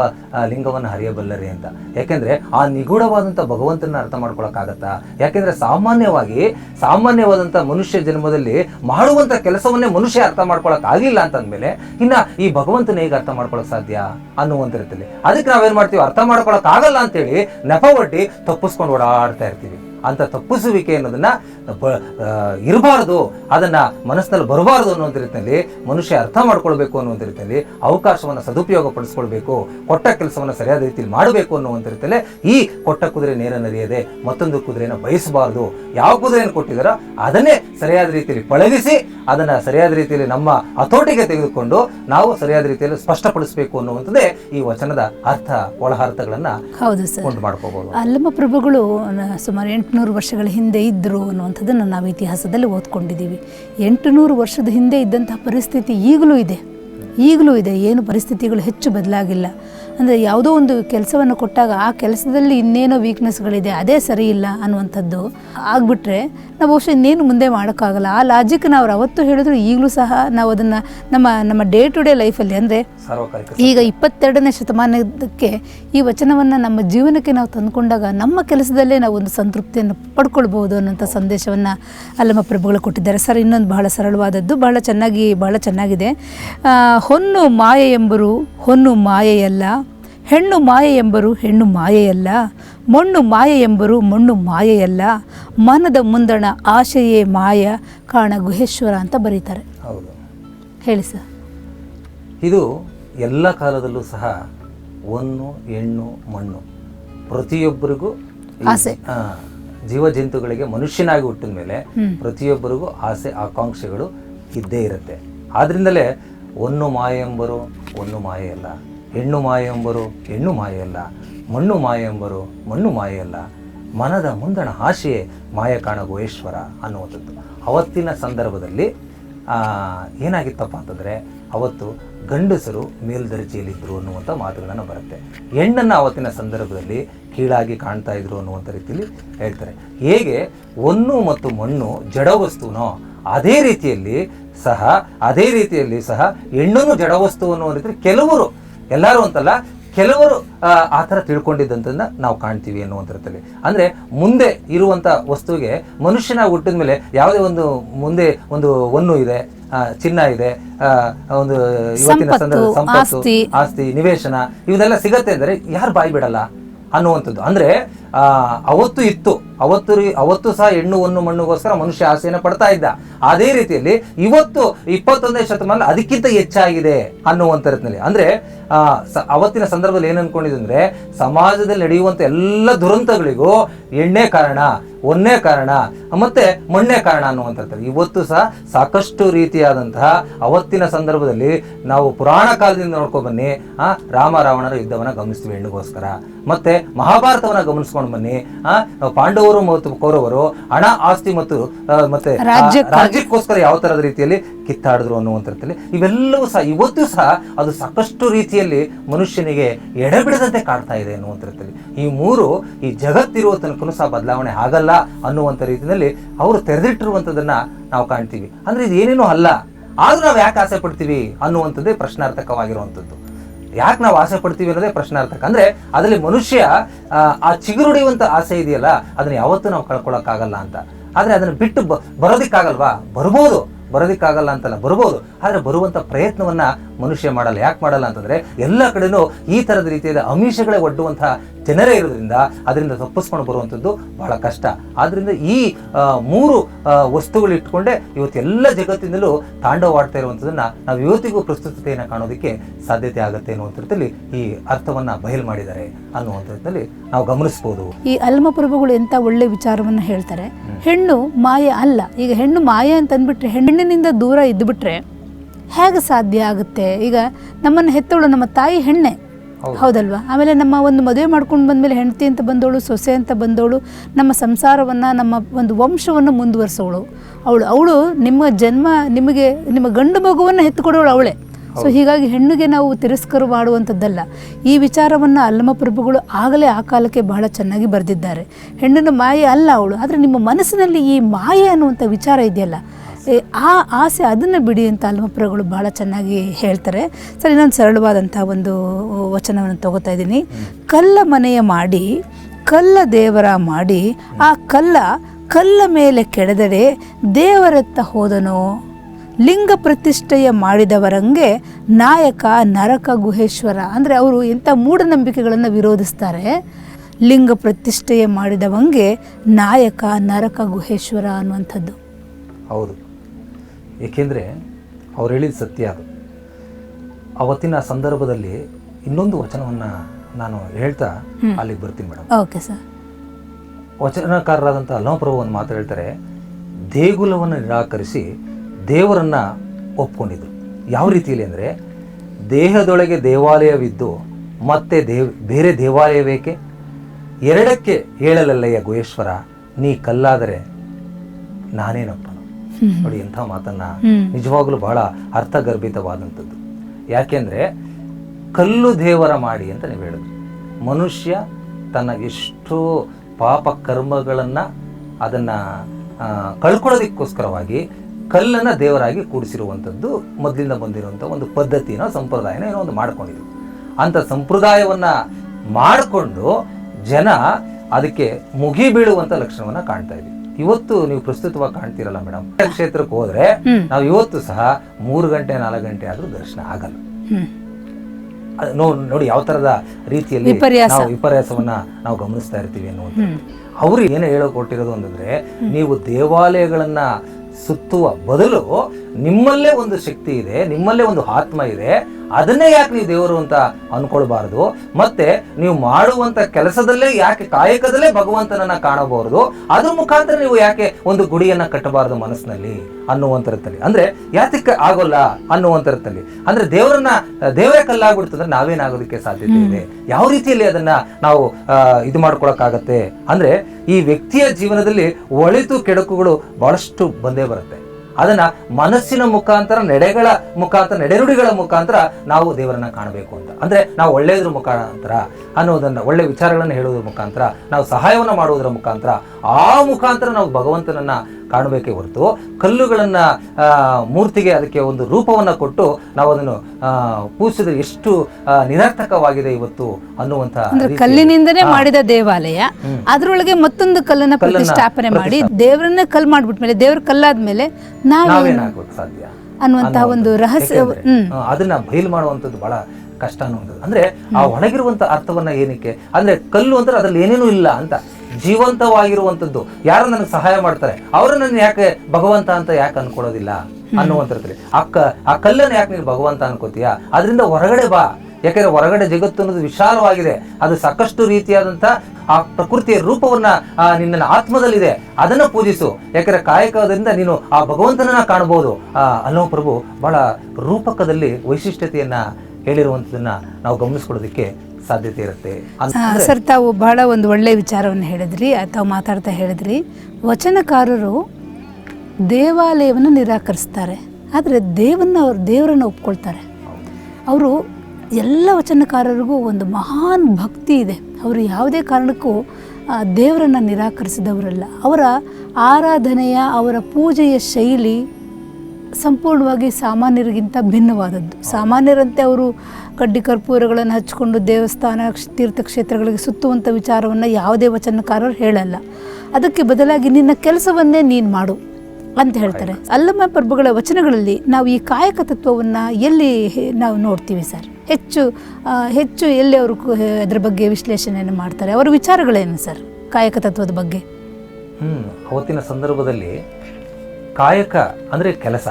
ಲಿಂಗವನ್ನು ಹರಿಯಬಲ್ಲರಿ ಅಂತ. ಯಾಕೆಂದರೆ ಆ ನಿಗೂಢವಾದಂಥ ಭಗವಂತನ ಅರ್ಥ ಮಾಡ್ಕೊಳಕ್ಕಾಗತ್ತಾ? ಯಾಕೆಂದರೆ ಸಾಮಾನ್ಯವಾಗಿ ಸಾಮಾನ್ಯವಾದಂಥ ಮನುಷ್ಯ ಜನ್ಮದಲ್ಲಿ ಮಾಡುವಂಥ ಕೆಲಸವನ್ನೇ ಮನುಷ್ಯ ಅರ್ಥ ಮಾಡ್ಕೊಳಕ್ ಅಂತಂದಮೇಲೆ, ಇನ್ನು ಈ ಭಗವಂತನ ಹೇಗೆ ಅರ್ಥ ಮಾಡ್ಕೊಳ್ಳೋಕೆ ಸಾಧ್ಯ ಅನ್ನುವಂಥ ಅದಕ್ಕೆ ನಾವೇನು ಮಾಡ್ತೀವಿ? ಅರ್ಥ ಮಾಡ್ಕೊಳ್ಳೋಕ್ಕಾಗಲ್ಲ ಅಂತೇಳಿ ನೆಪ ಒಡ್ಡಿ ತಪ್ಪಿಸ್ಕೊಂಡು ಓಡಾಡ್ತಾ ಇರ್ತೀವಿ. ಅಂತ ತಪ್ಪಿಸುವಿಕೆ ಅನ್ನೋದನ್ನ ಇರಬಾರ್ದು ಅದನ್ನ ಮನಸ್ಸಿನಲ್ಲಿ ಬರಬಾರ್ದು ಅನ್ನೋದು ರೀತಿಯಲ್ಲಿ ಮನುಷ್ಯ ಅರ್ಥ ಮಾಡ್ಕೊಳ್ಬೇಕು ಅನ್ನೋ ರೀತಿಯಲ್ಲಿ ಅವಕಾಶವನ್ನು ಸದುಪಯೋಗ ಪಡಿಸ್ಕೊಳ್ಬೇಕು ಕೊಟ್ಟ ಕೆಲಸವನ್ನು ಸರಿಯಾದ ರೀತಿಯಲ್ಲಿ ಮಾಡಬೇಕು ಅನ್ನೋ ರೀತಿಯಲ್ಲಿ ಈ ಕೊಟ್ಟ ಕುದುರೆ ನೇರ ನರಿಯದೆ ಮತ್ತೊಂದು ಕುದುರೆಯನ್ನು ಬಯಸಬಾರ್ದು. ಯಾವ ಕುದುರೆಯನ್ನು ಕೊಟ್ಟಿದ್ದಾರೋ ಅದನ್ನೇ ಸರಿಯಾದ ರೀತಿಯಲ್ಲಿ ಪಳಗಿಸಿ ಅದನ್ನ ಸರಿಯಾದ ರೀತಿಯಲ್ಲಿ ನಮ್ಮ ಹತೋಟಿಗೆ ತೆಗೆದುಕೊಂಡು ನಾವು ಸರಿಯಾದ ರೀತಿಯಲ್ಲಿ ಸ್ಪಷ್ಟಪಡಿಸಬೇಕು ಅನ್ನುವಂಥದ್ದೇ ಈ ವಚನದ ಅರ್ಥ ಒಳಹಾರ್ಥಗಳನ್ನ ಹೌದು ಸರ್. ಉಂಟು ಮಾಡ್ಕೋಬಹುದು ಅಲ್ಲಮ್ಮ ಪ್ರಭುಗಳು ಸುಮಾರು ಎಂಟುನೂರು ವರ್ಷಗಳ ಹಿಂದೆ ಇದ್ದರು ಅನ್ನುವಂಥದ್ದನ್ನು ನಾವು ಇತಿಹಾಸದಲ್ಲಿ ಓದ್ಕೊಂಡಿದ್ದೀವಿ. ಎಂಟುನೂರು ವರ್ಷದ ಹಿಂದೆ ಇದ್ದಂತಹ ಪರಿಸ್ಥಿತಿ ಈಗಲೂ ಇದೆ. ಈಗಲೂ ಇದೆ. ಏನು ಪರಿಸ್ಥಿತಿಗಳು ಹೆಚ್ಚು ಬದಲಾಗಿಲ್ಲ. ಅಂದರೆ ಯಾವುದೋ ಒಂದು ಕೆಲಸವನ್ನು ಕೊಟ್ಟಾಗ ಆ ಕೆಲಸದಲ್ಲಿ ಇನ್ನೇನೋ ವೀಕ್ನೆಸ್ಗಳಿದೆ ಅದೇ ಸರಿ ಇಲ್ಲ ಅನ್ನುವಂಥದ್ದು ಆಗಿಬಿಟ್ರೆ ನಾವು ಬಹುಶಃ ಇನ್ನೇನು ಮುಂದೆ ಮಾಡೋಕ್ಕಾಗಲ್ಲ. ಆ ಲಾಜಿಕ್ ನಾವು ಅವತ್ತು ಹೇಳಿದ್ರು ಈಗಲೂ ಸಹ ನಾವು ಅದನ್ನು ನಮ್ಮ ನಮ್ಮ ಡೇ ಟು ಡೇ ಲೈಫಲ್ಲಿ ಅಂದರೆ ಈಗ ಇಪ್ಪತ್ತೆರಡನೇ ಶತಮಾನಕ್ಕೆ ಈ ವಚನವನ್ನು ನಮ್ಮ ಜೀವನಕ್ಕೆ ನಾವು ತಂದುಕೊಂಡಾಗ ನಮ್ಮ ಕೆಲಸದಲ್ಲೇ ನಾವು ಒಂದು ಸಂತೃಪ್ತಿಯನ್ನು ಪಡ್ಕೊಳ್ಬೋದು ಅನ್ನೋಂಥ ಸಂದೇಶವನ್ನು ಅಲ್ಲಮ್ಮ ಪ್ರಭುಗಳು ಕೊಟ್ಟಿದ್ದಾರೆ. ಸರ್ ಇನ್ನೊಂದು ಬಹಳ ಸರಳವಾದದ್ದು ಬಹಳ ಚೆನ್ನಾಗಿ ಬಹಳ ಚೆನ್ನಾಗಿದೆ. ಹೊನ್ನು ಮಾಯೆ ಎಂಬರು ಹೊನ್ನು ಮಾಯೆಯಲ್ಲ ಹೆಣ್ಣು ಮಾಯೆ ಎಂಬರು ಹೆಣ್ಣು ಮಾಯೆಯಲ್ಲ ಮಣ್ಣು ಮಾಯೆ ಎಂಬರು ಮಣ್ಣು ಮಾಯೆಯಲ್ಲ ಮನದ ಮುಂದಣ ಆಶೆಯೇ ಮಾಯ ಕಾಣ ಗುಹೇಶ್ವರ ಅಂತ ಬರೀತಾರೆ. ಹೌದು. ಹೇಳಿ ಸರ್. ಇದು ಎಲ್ಲ ಕಾಲದಲ್ಲೂ ಸಹ ಒಂದು ಹೆಣ್ಣು ಮಣ್ಣು ಪ್ರತಿಯೊಬ್ಬರಿಗೂ ಆಸೆ. ಜೀವ ಜಂತುಗಳಿಗೆ ಮನುಷ್ಯನಾಗಿ ಹುಟ್ಟಿದ ಮೇಲೆ ಪ್ರತಿಯೊಬ್ಬರಿಗೂ ಆಸೆ ಆಕಾಂಕ್ಷೆಗಳು ಇದ್ದೇ ಇರುತ್ತೆ. ಆದ್ರಿಂದಲೇ ಒಂದು ಮಾಯೆ ಎಂಬರು ಒಂದು ಮಾಯೆಯಲ್ಲ ಹೆಣ್ಣು ಮಾಯ ಎಂಬರು ಹೆಣ್ಣು ಮಾಯೆಯಲ್ಲ ಮಣ್ಣು ಮಾಯ ಎಂಬರು ಮಣ್ಣು ಮಾಯೆಯಲ್ಲ ಮನದ ಮುಂದಣ ಆಶೆಯೇ ಮಾಯ ಕಾಣ ಗುಹೇಶ್ವರ ಅನ್ನುವಂಥದ್ದು. ಅವತ್ತಿನ ಸಂದರ್ಭದಲ್ಲಿ ಏನಾಗಿತ್ತಪ್ಪ ಅಂತಂದರೆ, ಅವತ್ತು ಗಂಡಸರು ಮೇಲ್ದರ್ಜೆಯಲ್ಲಿದ್ದರು ಅನ್ನುವಂಥ ಮಾತುಗಳನ್ನು ಬರುತ್ತೆ. ಹೆಣ್ಣನ್ನು ಅವತ್ತಿನ ಸಂದರ್ಭದಲ್ಲಿ ಕೀಳಾಗಿ ಕಾಣ್ತಾ ಇದ್ರು ಅನ್ನುವಂಥ ರೀತಿಯಲ್ಲಿ ಹೇಳ್ತಾರೆ. ಹೇಗೆ? ಒನ್ನು ಮತ್ತು ಮಣ್ಣು ಜಡವಸ್ತುನೋ, ಅದೇ ರೀತಿಯಲ್ಲಿ ಸಹ, ಅದೇ ರೀತಿಯಲ್ಲಿ ಸಹ ಹೆಣ್ಣನ್ನು ಜಡವಸ್ತು ಅನ್ನುವ ರೀತಿಯಲ್ಲಿ ಕೆಲವರು ಎಲ್ಲರೂ ಅಂತಲ್ಲ ಕೆಲವರು ಆ, ಥರ ತಿಳ್ಕೊಂಡಿದ್ದಂಥದ್ದನ್ನ ನಾವು ಕಾಣ್ತೀವಿ ಅನ್ನುವಂಥದ್ರಲ್ಲಿ. ಅಂದರೆ ಮುಂದೆ ಇರುವಂಥ ವಸ್ತುವಿಗೆ ಮನುಷ್ಯನ ಹುಟ್ಟಿದ ಮೇಲೆ ಯಾವುದೇ ಒಂದು ಮುಂದೆ ಒಂದು ಒನ್ನು ಇದೆ ಚಿನ್ನ ಇದೆ ಒಂದು ಇವತ್ತಿನ ಸಂದರ್ಭ ಸಂಪತ್ತು ಆಸ್ತಿ. ನಿವೇಶನ ಇವನ್ನೆಲ್ಲ ಸಿಗತ್ತೆ ಅಂದರೆ ಯಾರು ಬಾಯಿ ಬಿಡಲ್ಲ ಅನ್ನುವಂಥದ್ದು. ಅಂದ್ರೆ ಅವತ್ತು ಇತ್ತು. ಅವತ್ತು ಅವತ್ತು ಸಹ ಹೆಣ್ಣು ಒಂದು ಮಣ್ಣುಗೋಸ್ಕರ ಮನುಷ್ಯ ಆಸೆಯನ್ನು ಪಡ್ತಾ ಇದ್ದ. ಅದೇ ರೀತಿಯಲ್ಲಿ ಇವತ್ತು ಇಪ್ಪತ್ತೊಂದನೇ ಶತಮಾನ ಅದಕ್ಕಿಂತ ಹೆಚ್ಚಾಗಿದೆ ಅನ್ನುವಂಥ ರೀತಿಯಲ್ಲಿ. ಅಂದ್ರೆ ಅವತ್ತಿನ ಸಂದರ್ಭದಲ್ಲಿ ಏನು ಅನ್ಕೊಂಡಿದ್ರೆ ಸಮಾಜದಲ್ಲಿ ನಡೆಯುವಂತ ಎಲ್ಲ ದುರಂತಗಳಿಗೂ ಎಣ್ಣೆ ಕಾರಣ. ಒಂದೇ ಕಾರಣ ಮತ್ತೆ ಮಣ್ಣೇ ಕಾರಣ ಅನ್ನುವಂಥದ್ದು. ಇವತ್ತು ಸಹ ಸಾಕಷ್ಟು ರೀತಿಯಾದಂತಹ ಅವತ್ತಿನ ಸಂದರ್ಭದಲ್ಲಿ ನಾವು ಪುರಾಣ ಕಾಲದಿಂದ ನೋಡ್ಕೊ ಬನ್ನಿ. ಆ ರಾಮ ರಾವಣರ ಯುದ್ಧವನ್ನ ಗಮನಿಸ್ತೀವಿ ಹೆಣ್ಣಿಗೋಸ್ಕರ. ಮತ್ತೆ ಮಹಾಭಾರತವನ್ನ ಗಮನಿಸ್ಕೊಂಡು ಬನ್ನಿ. ಆ ಪಾಂಡವರು ಮತ್ತು ಕೌರವರು ಹಣ ಆಸ್ತಿ ಮತ್ತು ಮತ್ತೆ. ರಾಜ್ಯಕ್ಕೋಸ್ಕರ. ಯಾವ ತರದ ರೀತಿಯಲ್ಲಿ ಕಿತ್ತಾಡಿದ್ರು ಅನ್ನುವಂಥದ್ದಲ್ಲಿ ಇವೆಲ್ಲವೂ ಸಹ ಇವತ್ತು ಸಹ ಅದು ಸಾಕಷ್ಟು ರೀತಿಯಲ್ಲಿ ಮನುಷ್ಯನಿಗೆ ಎಡೆಬಿಡದಂತೆ ಕಾಡ್ತಾ ಇದೆ ಅನ್ನುವಂಥದ್ದಲ್ಲಿ ಈ ಮೂರು ಈ ಜಗತ್ತಿರುವ ತನಕನೂ ಸಹ ಬದಲಾವಣೆ ಆಗಲ್ಲ ಅನ್ನುವಂಥ ರೀತಿಯಲ್ಲಿ ಅವರು ತೆರೆದಿಟ್ಟಿರುವಂಥದ್ದನ್ನು ನಾವು ಕಾಣ್ತೀವಿ. ಅಂದ್ರೆ ಇದು ಏನೇನೂ ಅಲ್ಲ. ಆದರೂ ನಾವು ಯಾಕೆ ಆಸೆ ಪಡ್ತೀವಿ ಅನ್ನುವಂಥದ್ದೇ ಪ್ರಶ್ನಾರ್ಥಕವಾಗಿರುವಂಥದ್ದು. ಯಾಕೆ ನಾವು ಆಸೆ ಪಡ್ತೀವಿ ಅನ್ನೋದೇ ಪ್ರಶ್ನಾರ್ಥಕ. ಅಂದ್ರೆ ಅದರಲ್ಲಿ ಮನುಷ್ಯ ಆ, ಚಿಗುರುಡಿಯುವಂಥ ಆಸೆ ಇದೆಯಲ್ಲ ಅದನ್ನು ಯಾವತ್ತೂ ನಾವು ಕಳ್ಕೊಳ್ಳೋಕ್ಕಾಗಲ್ಲ ಅಂತ. ಆದರೆ ಅದನ್ನ ಬಿಟ್ಟು ಬರೋದಿಕ್ಕಾಗಲ್ವಾ? ಬರ್ಬೋದು. ಬರೋದಕ್ಕಾಗಲ್ಲ ಅಂತಲ್ಲ ಬರ್ಬೋದು. ಆದರೆ ಬರುವಂಥ ಪ್ರಯತ್ನವನ್ನ ಮನುಷ್ಯ ಮಾಡಲ್ಲ, ಯಾಕೆ ಮಾಡಲ್ಲ ಅಂತಂದರೆ ಎಲ್ಲ ಕಡೆನೂ ಈ ಥರದ ರೀತಿಯಾದ ಅಮಿಷಗಳೇ ಒಡ್ಡುವಂಥ ಜನರೇ ಇರೋದ್ರಿಂದ ಅದರಿಂದ ತಪ್ಪಿಸ್ಕೊಂಡು ಬರುವಂಥದ್ದು ಬಹಳ ಕಷ್ಟ. ಆದ್ದರಿಂದ ಈ ಮೂರು ವಸ್ತುಗಳಿಟ್ಕೊಂಡೇ ಇವತ್ತು ಎಲ್ಲ ಜಗತ್ತಿನಲ್ಲೂ ತಾಂಡವಾಡ್ತಾ ಇರುವಂಥದ್ದನ್ನು ನಾವು ಇವತ್ತಿಗೂ ಪ್ರಸ್ತುತತೆಯನ್ನು ಕಾಣೋದಕ್ಕೆ ಸಾಧ್ಯತೆ ಆಗುತ್ತೆ ಅನ್ನುವಂಥದ್ದಲ್ಲಿ ಈ ಅರ್ಥವನ್ನ ಬಯಲು ಮಾಡಿದ್ದಾರೆ ಅನ್ನುವಂಥದ್ದಲ್ಲಿ ನಾವು ಗಮನಿಸ್ಬೋದು. ಈ ಅಲ್ಮ ಪ್ರಭುಗಳು ಎಂಥ ಒಳ್ಳೆ ವಿಚಾರವನ್ನು ಹೇಳ್ತಾರೆ. ಹೆಣ್ಣು ಮಾಯ ಅಲ್ಲ. ಈಗ ಹೆಣ್ಣು ಮಾಯ ಅಂತ ಅಂದ್ಬಿಟ್ರೆ ಹೆಣ್ಣಿನಿಂದ ದೂರ ಇದ್ದುಬಿಟ್ರೆ ಹೇಗೆ ಸಾಧ್ಯ ಆಗುತ್ತೆ? ಈಗ ನಮ್ಮನ್ನು ಹೆತ್ತವಳು ನಮ್ಮ ತಾಯಿ ಹೆಣ್ಣೆ. ಹೌದಲ್ವಾ? ಆಮೇಲೆ ನಮ್ಮ ಒಂದು ಮದುವೆ ಮಾಡ್ಕೊಂಡು ಬಂದಮೇಲೆ ಹೆಂಡತಿ ಅಂತ ಬಂದವಳು ಸೊಸೆ ಅಂತ ಬಂದವಳು ನಮ್ಮ ಸಂಸಾರವನ್ನು ನಮ್ಮ ಒಂದು ವಂಶವನ್ನು ಮುಂದುವರಿಸೋಳು. ಅವಳು ಅವಳು ನಿಮ್ಮ ಜನ್ಮ ನಿಮಗೆ ನಿಮ್ಮ ಗಂಡು ಮಗುವನ್ನು ಹೆತ್ತುಕೊಡೋಳು ಅವಳೆ. ಸೊ ಹೀಗಾಗಿ ಹೆಣ್ಣಿಗೆ ನಾವು ತಿರಸ್ಕಾರ ಮಾಡುವಂಥದ್ದಲ್ಲ. ಈ ವಿಚಾರವನ್ನು ಅಲ್ಲಮಪ್ರಭುಗಳು ಆಗಲೇ ಆ ಕಾಲಕ್ಕೆ ಬಹಳ ಚೆನ್ನಾಗಿ ಬರೆದಿದ್ದಾರೆ. ಹೆಣ್ಣಿನ ಮಾಯೆ ಅಲ್ಲ ಅವಳು ಆದರೆ ನಿಮ್ಮ ಮನಸ್ಸಿನಲ್ಲಿ ಈ ಮಾಯೆ ಅನ್ನುವಂಥ ವಿಚಾರ ಇದೆಯಲ್ಲ ಆ ಆಸೆ ಅದನ್ನು ಬಿಡಿ ಅಂತ ಅಲ್ಮಪ್ರಗಳು ಭಾಳ ಚೆನ್ನಾಗಿ ಹೇಳ್ತಾರೆ. ಸರಿ ನಾನು ಸರಳವಾದಂಥ ಒಂದು ವಚನವನ್ನು ತಗೋತಾ ಇದ್ದೀನಿ. ಕಲ್ಲ ಮನೆಯ ಮಾಡಿ, ಕಲ್ಲ ದೇವರ ಮಾಡಿ, ಆ ಕಲ್ಲ ಕಲ್ಲ ಮೇಲೆ ಕೆಡದಡೆ ದೇವರತ್ತ ಹೋದನೋ? ಲಿಂಗ ಪ್ರತಿಷ್ಠೆಯ ಮಾಡಿದವರಂಗೆ ನಾಯಕ, ನರಕ, ಗುಹೇಶ್ವರ, ಅಂದರೆ ಅವರು ಇಂಥ ಮೂಢನಂಬಿಕೆಗಳನ್ನು ವಿರೋಧಿಸ್ತಾರೆ. ಲಿಂಗ ಪ್ರತಿಷ್ಠೆಯ ಮಾಡಿದವಂಗೆ ನಾಯಕ, ನರಕ, ಗುಹೇಶ್ವರ ಅನ್ನುವಂಥದ್ದು. ಹೌದು. ಏಕೆಂದರೆ ಅವ್ರು ಹೇಳಿದ ಸತ್ಯ ಅದು. ಅವತ್ತಿನ ಸಂದರ್ಭದಲ್ಲಿ ಇನ್ನೊಂದು ವಚನವನ್ನು ನಾನು ಹೇಳ್ತಾ ಅಲ್ಲಿಗೆ ಬರ್ತೀನಿ ಮೇಡಮ್. Okay sir. ವಚನಕಾರರಾದಂಥ ಅಲ್ಲಮಪ್ರಭು ಒಂದು ಮಾತು ಹೇಳ್ತಾರೆ ದೇಗುಲವನ್ನು ನಿರಾಕರಿಸಿ ದೇವರನ್ನು ಒಪ್ಕೊಂಡಿದ್ರು. ಯಾವ ರೀತಿಯಲ್ಲಿ ಅಂದರೆ ದೇಹದೊಳಗೆ ದೇವಾಲಯವಿದ್ದು ಮತ್ತೆ ದೇವ್ ಬೇರೆ ದೇವಾಲಯ ಬೇಕೆ? ಎರಡಕ್ಕೆ ಹೇಳಲಲ್ಲಯ್ಯ ಗುಹೇಶ್ವರ ನೀ ಕಲ್ಲಾದರೆ ನಾನೇನಪ್ಪನು ನೋಡಿ ಎಂಥ ಮಾತನ್ನ ನಿಜವಾಗ್ಲೂ ಬಹಳ ಅರ್ಥಗರ್ಭಿತವಾದಂಥದ್ದು. ಯಾಕೆಂದ್ರೆ ಕಲ್ಲು ದೇವರ ಮಾಡಿ ಅಂತ ನೀವು ಹೇಳಿದ್ರು. ಮನುಷ್ಯ ತನ್ನ ಎಷ್ಟೋ ಪಾಪ ಕರ್ಮಗಳನ್ನ ಅದನ್ನ ಕಳ್ಕೊಳ್ಳೋದಕ್ಕೋಸ್ಕರವಾಗಿ ಕಲ್ಲನ್ನ ದೇವರಾಗಿ ಕೂಡಿಸಿರುವಂಥದ್ದು ಮೊದಲಿಂದ ಬಂದಿರುವಂಥ ಒಂದು ಪದ್ಧತಿನ ಸಂಪ್ರದಾಯನ ಏನೋ ಒಂದು ಮಾಡ್ಕೊಂಡಿದ್ರು. ಅಂತ ಸಂಪ್ರದಾಯವನ್ನ ಮಾಡಿಕೊಂಡು ಜನ ಅದಕ್ಕೆ ಮುಗಿ ಬೀಳುವಂತ ಲಕ್ಷಣವನ್ನ ಕಾಣ್ತಾ ಇದ್ವಿ. ಇವತ್ತು ನೀವು ಪ್ರಸ್ತುತವಾಗಿ ಕಾಣ್ತಿರಲ್ಲ ಮೇಡಮ್. ಕ್ಷೇತ್ರಕ್ಕೆ ಹೋದ್ರೆ ನಾವು ಇವತ್ತು ಸಹ ಮೂರು ಗಂಟೆ ನಾಲ್ಕು ಗಂಟೆ ಆದ್ರೂ ದರ್ಶನ ಆಗಲ್ಲ. ನೋ- ನೋಡಿ ಯಾವ ತರದ ರೀತಿಯಲ್ಲಿ ನಾವು ವಿಪರ್ಯಾಸವನ್ನ ನಾವು ಗಮನಿಸ್ತಾ ಇರ್ತೀವಿ ಅನ್ನುವಂಥ ಅವರು ಏನು ಹೇಳೋ ಕೊಟ್ಟಿರೋದು ಅಂತಂದ್ರೆ ನೀವು ದೇವಾಲಯಗಳನ್ನ ಸುತ್ತುವ ಬದಲು ನಿಮ್ಮಲ್ಲೇ ಒಂದು ಶಕ್ತಿ ಇದೆ ನಿಮ್ಮಲ್ಲೇ ಒಂದು ಆತ್ಮ ಇದೆ ಅದನ್ನೇ ಯಾಕೆ ನೀವು ದೇವರು ಅಂತ ಅನ್ಕೊಳ್ಬಾರ್ದು? ಮತ್ತೆ ನೀವು ಮಾಡುವಂತ ಕೆಲಸದಲ್ಲೇ ಯಾಕೆ ಕಾಯಕದಲ್ಲೇ ಭಗವಂತನನ್ನ ಕಾಣಬಹುದು ಅದ್ರ ಮುಖಾಂತರ ನೀವು ಯಾಕೆ ಒಂದು ಗುಡಿಯನ್ನ ಕಟ್ಟಬಾರದು ಮನಸ್ಸಿನಲ್ಲಿ ಅನ್ನುವಂಥರತ್ತಲ್ಲಿ ಅಂದ್ರೆ ಯಾತಕ್ಕೆ ಆಗೋಲ್ಲ ಅನ್ನುವಂಥರತ್ತಲ್ಲಿ ಅಂದ್ರೆ ದೇವರನ್ನ ದೇವರೇ ಕಲ್ಲಾಗ್ಬಿಡ್ತಂದ್ರೆ ನಾವೇನಾಗೋದಕ್ಕೆ ಸಾಧ್ಯತೆ ಇದೆ? ಯಾವ ರೀತಿಯಲ್ಲಿ ಅದನ್ನ ನಾವು ಇದು ಮಾಡ್ಕೊಳಕ್ಕಾಗತ್ತೆ? ಅಂದ್ರೆ ಈ ವ್ಯಕ್ತಿಯ ಜೀವನದಲ್ಲಿ ಒಳಿತು ಕೆಡಕುಗಳು ಬಹಳಷ್ಟು ಬಂದೇ ಬರುತ್ತೆ. ಅದನ್ನ ಮನಸ್ಸಿನ ಮುಖಾಂತರ, ನಡೆಗಳ ಮುಖಾಂತರ ನಡೆನುಡಿಗಳ ಮುಖಾಂತರ ನಾವು ದೇವರನ್ನ ಕಾಣಬೇಕು ಅಂತ. ಅಂದ್ರೆ ನಾವು ಒಳ್ಳೆಯದ್ರ ಮುಖಾಂತರ ಅನ್ನೋದನ್ನ, ಒಳ್ಳೆ ವಿಚಾರಗಳನ್ನು ಹೇಳುವುದರ ಮುಖಾಂತರ, ನಾವು ಸಹಾಯವನ್ನ ಮಾಡುವುದರ ಮುಖಾಂತರ ಆ ಮುಖಾಂತರ ನಾವು ಭಗವಂತನನ್ನ ಕಾಣಬೇಕೇ ಹೊರತು ಕಲ್ಲುಗಳನ್ನ ಮೂರ್ತಿಗೆ ಅದಕ್ಕೆ ಒಂದು ರೂಪವನ್ನ ಕೊಟ್ಟು ನಾವು ಅದನ್ನು ಪೂಜಿಸಿದ್ರೆ ಎಷ್ಟು ನಿರರ್ಥಕವಾಗಿದೆ ಇವತ್ತು ರೀತಿಯಲ್ಲಿ- ಕಲ್ಲಿನಿಂದನೇ ಮಾಡಿದ ದೇವಾಲಯ ಅದರೊಳಗೆ ಮತ್ತೊಂದು ಕಲ್ಲನ್ನ ಪ್ರತಿಷ್ಠಾಪನೆ ಮಾಡಿ ದೇವರನ್ನ ಕಲ್ ಮಾಡ್ಬಿಟ್ಮೇಲೆ ದೇವ್ರ ಕಲ್ಲಾದ್ಮೇಲೆ ಮೇಲೆ ನಾವೇನಾಗ್ಬೇಕು ಸಾಧ್ಯ ಅನ್ನುವಂತಹ ಒಂದು ರಹಸ್ಯ ಅದನ್ನ ಬಯಲು ಮಾಡುವಂಥದ್ದು ಬಹಳ ಕಷ್ಟ ಅನ್ನುವಂಥದ್ದು. ಅಂದ್ರೆ ಆ ಒಣಗಿರುವಂತ ಅರ್ಥವನ್ನ ಏನಕ್ಕೆ? ಅಂದ್ರೆ ಕಲ್ಲು ಅಂದ್ರೆ ಅದ್ರಲ್ಲಿ ಏನೇನೂ ಇಲ್ಲ ಅಂತ. ಜೀವಂತವಾಗಿರುವಂಥದ್ದು. ಯಾರು ನನಗೆ ಸಹಾಯ ಮಾಡ್ತಾರೆ. ಅವರು ನನ್ನ ಯಾಕೆ ಭಗವಂತ ಅಂತ ಯಾಕೆ ಅನ್ಕೊಳ್ಳೋದಿಲ್ಲ? ಅನ್ನುವಂಥದ್ರಿ ಆ ಕ ಆ ಕಲ್ಲನ್ನು ಯಾಕೆ ನೀನು ಭಗವಂತ ಅನ್ಕೋತೀಯ? ಅದರಿಂದ ಹೊರಗಡೆ ಬಾ. ಯಾಕಂದ್ರೆ ಹೊರಗಡೆ ಜಗತ್ತು ಅನ್ನೋದು ವಿಶಾಲವಾಗಿದೆ. ಅದು ಸಾಕಷ್ಟು ರೀತಿಯಾದಂಥ ಆ ಪ್ರಕೃತಿಯ ರೂಪವನ್ನ ನಿನ್ನ ಆತ್ಮದಲ್ಲಿದೆ. ಅದನ್ನ ಪೂಜಿಸು. ಯಾಕಂದ್ರೆ ಕಾಯಕದಿಂದ ನೀನು ಆ ಭಗವಂತನನ್ನ ಕಾಣಬಹುದು. ಆ ಅಲ್ಲೋ ಪ್ರಭು ಬಹಳ ರೂಪಕದಲ್ಲಿ ವೈಶಿಷ್ಟ್ಯತೆಯನ್ನ ಹೇಳಿರುವಂಥದ್ದನ್ನ ನಾವು ಗಮನಿಸ್ಕೊಳ್ಳೋದಕ್ಕೆ ಸಾಧ್ಯತೆ ಇರುತ್ತೆ. ಸರ್ ತಾವು ಬಹಳ ಒಂದು ಒಳ್ಳೆಯ ವಿಚಾರವನ್ನು ಹೇಳಿದ್ರಿ ತಾವು ಮಾತಾಡ್ತಾ ಹೇಳಿದ್ರಿ. ವಚನಕಾರರು ದೇವಾಲಯವನ್ನು ನಿರಾಕರಿಸ್ತಾರೆ ಆದರೆ ದೇವನ್ನ ಅವರು ದೇವರನ್ನು ಒಪ್ಕೊಳ್ತಾರೆ. ಅವರು ಎಲ್ಲ ವಚನಕಾರರಿಗೂ ಒಂದು ಮಹಾನ್ ಭಕ್ತಿ ಇದೆ. ಅವರು ಯಾವುದೇ ಕಾರಣಕ್ಕೂ ದೇವರನ್ನು ನಿರಾಕರಿಸಿದವರಲ್ಲ. ಅವರ ಆರಾಧನೆಯ ಅವರ ಪೂಜೆಯ ಶೈಲಿ ಸಂಪೂರ್ಣವಾಗಿ ಸಾಮಾನ್ಯರಿಗಿಂತ ಭಿನ್ನವಾದದ್ದು. ಸಾಮಾನ್ಯರಂತೆ ಅವರು ಕಡ್ಡಿ ಕರ್ಪೂರಗಳನ್ನು ಹಚ್ಕೊಂಡು ದೇವಸ್ಥಾನ ಕ್ಷ- ತೀರ್ಥಕ್ಷೇತ್ರಗಳಿಗೆ ಸುತ್ತುವಂಥ ವಿಚಾರವನ್ನು ಯಾವುದೇ ವಚನಕಾರರು ಹೇಳಲ್ಲ. ಅದಕ್ಕೆ ಬದಲಾಗಿ ನಿನ್ನ ಕೆಲಸವನ್ನೇ ನೀನು ಮಾಡು ಅಂತ ಹೇಳ್ತಾರೆ. ಅಲ್ಲಮ್ಮ ಪ್ರಭುಗಳ ವಚನಗಳಲ್ಲಿ ನಾವು ಈ ಕಾಯಕ ತತ್ವವನ್ನು ಎಲ್ಲಿ ನಾವು ನೋಡ್ತೀವಿ ಸರ್? ಹೆಚ್ಚು ಹೆಚ್ಚು ಎಲ್ಲಿ ಅವರು ಅದರ ಅದ್ರ ಬಗ್ಗೆ ವಿಶ್ಲೇಷಣೆಯನ್ನು ಮಾಡ್ತಾರೆ? ಅವರ ವಿಚಾರಗಳೇನು ಸರ್ ಕಾಯಕ ತತ್ವದ ಬಗ್ಗೆ? ಹ್ಞೂ ಅವತ್ತಿನ ಸಂದರ್ಭದಲ್ಲಿ ಕಾಯಕ ಅಂದರೆ ಕೆಲಸ.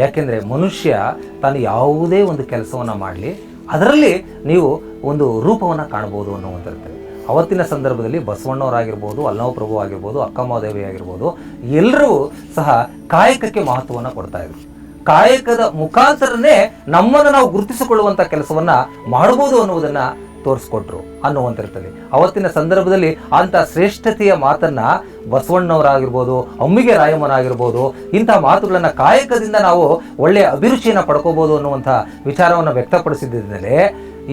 ಯಾಕೆಂದರೆ ಮನುಷ್ಯ ತಾನು ಯಾವುದೇ ಒಂದು ಕೆಲಸವನ್ನು ಮಾಡಲಿ, ಅದರಲ್ಲಿ ನೀವು ಒಂದು ರೂಪವನ್ನು ಕಾಣ್ಬೋದು ಅನ್ನುವಂಥದ್ದು ಅವತ್ತಿನ ಸಂದರ್ಭದಲ್ಲಿ ಬಸವಣ್ಣವರಾಗಿರ್ಬೋದು ಅಲ್ಲವ ಪ್ರಭು ಆಗಿರ್ಬೋದು, ಅಕ್ಕಮಹಾದೇವಿ ಆಗಿರ್ಬೋದು, ಎಲ್ಲರೂ ಸಹ ಕಾಯಕಕ್ಕೆ ಮಹತ್ವವನ್ನು ಕೊಡ್ತಾ ಇದ್ರು. ಕಾಯಕದ ಮುಖಾಂತರನೇ ನಮ್ಮನ್ನು ನಾವು ಗುರುತಿಸಿಕೊಳ್ಳುವಂಥ ಕೆಲಸವನ್ನು ಮಾಡ್ಬೋದು ಅನ್ನುವುದನ್ನ ತೋರಿಸ್ಕೊಟ್ರು ಅನ್ನುವಂತಿರ್ತದೆ ಅವತ್ತಿನ ಸಂದರ್ಭದಲ್ಲಿ ಅಂತ ಶ್ರೇಷ್ಠತೆಯ ಮಾತನ್ನ ಬಸವಣ್ಣವರಾಗಿರ್ಬೋದು, ಅಮ್ಮಿಗೆ ರಾಯಮ್ಮನಾಗಿರ್ಬೋದು, ಇಂಥ ಮಾತುಗಳನ್ನ ಕಾಯಕದಿಂದ ನಾವು ಒಳ್ಳೆಯ ಅಭಿರುಚಿಯನ್ನು ಪಡ್ಕೋಬೋದು ಅನ್ನುವಂಥ ವಿಚಾರವನ್ನು ವ್ಯಕ್ತಪಡಿಸಿದ್ದರೆ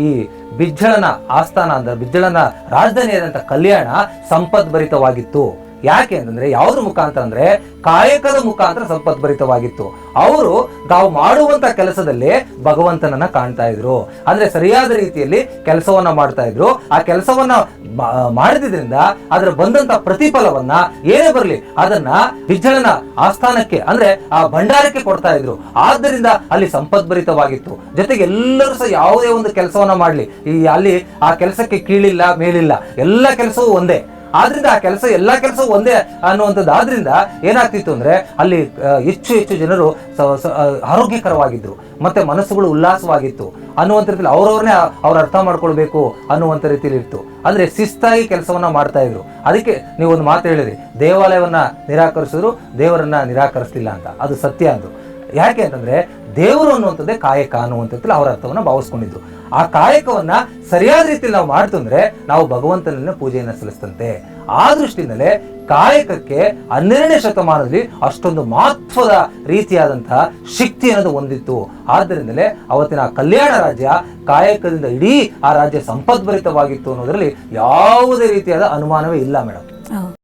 ಈ ಬಿಜ್ಜಳನ ಆಸ್ಥಾನ ಅಂದ್ರೆ ಬಿಜ್ಜಳನ ರಾಜಧಾನಿಯಾದಂಥ ಕಲ್ಯಾಣ ಸಂಪದ್ಭರಿತವಾಗಿತ್ತು. ಯಾಕೆ ಅಂತಂದ್ರೆ ಯಾವ್ದ್ರ ಮುಖಾಂತರ ಅಂದ್ರೆ ಕಾಯಕದ ಮುಖಾಂತರ ಸಂಪದ್ಭರಿತವಾಗಿತ್ತು. ಅವರು ತಾವು ಮಾಡುವಂತ ಕೆಲಸದಲ್ಲಿ ಭಗವಂತನನ್ನ ಕಾಣ್ತಾ ಇದ್ರು. ಅಂದ್ರೆ ಸರಿಯಾದ ರೀತಿಯಲ್ಲಿ ಕೆಲಸವನ್ನ ಮಾಡ್ತಾ ಇದ್ರು. ಆ ಕೆಲಸವನ್ನ ಮಾಡಿದ್ರಿಂದ ಅದರ ಬಂದಂತ ಪ್ರತಿಫಲವನ್ನ ಏನೇ ಬರಲಿ ಅದನ್ನ ವಿಜಯನ ಆಸ್ಥಾನಕ್ಕೆ ಅಂದ್ರೆ ಆ ಭಂಡಾರಕ್ಕೆ ಕೊಡ್ತಾ ಇದ್ರು. ಆದ್ದರಿಂದ ಅಲ್ಲಿ ಸಂಪದ್ಭರಿತವಾಗಿತ್ತು. ಜೊತೆಗೆ ಎಲ್ಲರೂ ಸಹ ಯಾವುದೇ ಒಂದು ಕೆಲಸವನ್ನ ಮಾಡ್ಲಿ. ಈ ಅಲ್ಲಿ ಆ ಕೆಲಸಕ್ಕೆ ಕೀಳಿಲ್ಲ, ಮೇಲಿಲ್ಲ. ಎಲ್ಲ ಕೆಲಸವೂ ಒಂದೇ. ಆದ್ರಿಂದ ಆ ಕೆಲಸ, ಎಲ್ಲಾ ಕೆಲಸವೂ ಒಂದೇ ಅನ್ನುವಂಥದ್ದು. ಆದ್ರಿಂದ ಏನಾಗ್ತಿತ್ತು ಅಂದ್ರೆ ಅಲ್ಲಿ ಹೆಚ್ಚು ಹೆಚ್ಚು ಜನರು ಆರೋಗ್ಯಕರವಾಗಿದ್ರು, ಮತ್ತೆ ಮನಸ್ಸುಗಳು ಉಲ್ಲಾಸವಾಗಿತ್ತು ಅನ್ನುವಂಥ ರೀತಿಯಲ್ಲಿ ಅವ್ರವ್ರನ್ನೇ ಅವ್ರು ಅರ್ಥ ಮಾಡ್ಕೊಳ್ಬೇಕು ಅನ್ನುವಂಥ ರೀತಿಯಲ್ಲಿ ಇತ್ತು. ಅಂದ್ರೆ ಶಿಸ್ತಾಗಿ ಕೆಲಸವನ್ನ ಮಾಡ್ತಾ ಇದ್ರು. ಅದಕ್ಕೆ ನೀವು ಒಂದು ಮಾತು ಹೇಳಿದ್ರಿ ದೇವಾಲಯವನ್ನ ನಿರಾಕರಿಸಿದ್ರು, ದೇವರನ್ನ ನಿರಾಕರಿಸಲಿಲ್ಲ ಅಂತ. ಅದು ಸತ್ಯ ಅಂದ್ರು ಯಾಕೆ ಅಂತಂದ್ರೆ ದೇವರು ಅನ್ನುವಂಥದ್ದೇ ಕಾಯಕ ಅನ್ನುವಂಥದ್ದು ಅವರ ಅರ್ಥವನ್ನ ಭಾವಿಸ್ಕೊಂಡಿದ್ರು. ಆ ಕಾಯಕವನ್ನ ಸರಿಯಾದ ರೀತಿಯಲ್ಲಿ ನಾವು ಮಾಡ್ತಂದ್ರೆ ನಾವು ಭಗವಂತನನ್ನ ಪೂಜೆಯನ್ನು ಸಲ್ಲಿಸ್ತಂತೆ. ಆ ದೃಷ್ಟಿಯಿಂದಲೇ ಕಾಯಕಕ್ಕೆ ಹನ್ನೆರಡನೇ ಶತಮಾನದಲ್ಲಿ ಅಷ್ಟೊಂದು ಮಹತ್ವದ ರೀತಿಯಾದಂತಹ ಶಕ್ತಿ ಅನ್ನೋದು ಹೊಂದಿತ್ತು. ಆದ್ದರಿಂದಲೇ ಅವತ್ತಿನ ಕಲ್ಯಾಣ ರಾಜ್ಯ ಕಾಯಕದಿಂದ ಇಡೀ ಆ ರಾಜ್ಯ ಸಂಪದ್ಭರಿತವಾಗಿತ್ತು ಅನ್ನೋದರಲ್ಲಿ ಯಾವುದೇ ರೀತಿಯಾದ ಅನುಮಾನವೇ ಇಲ್ಲ ಮೇಡಮ್.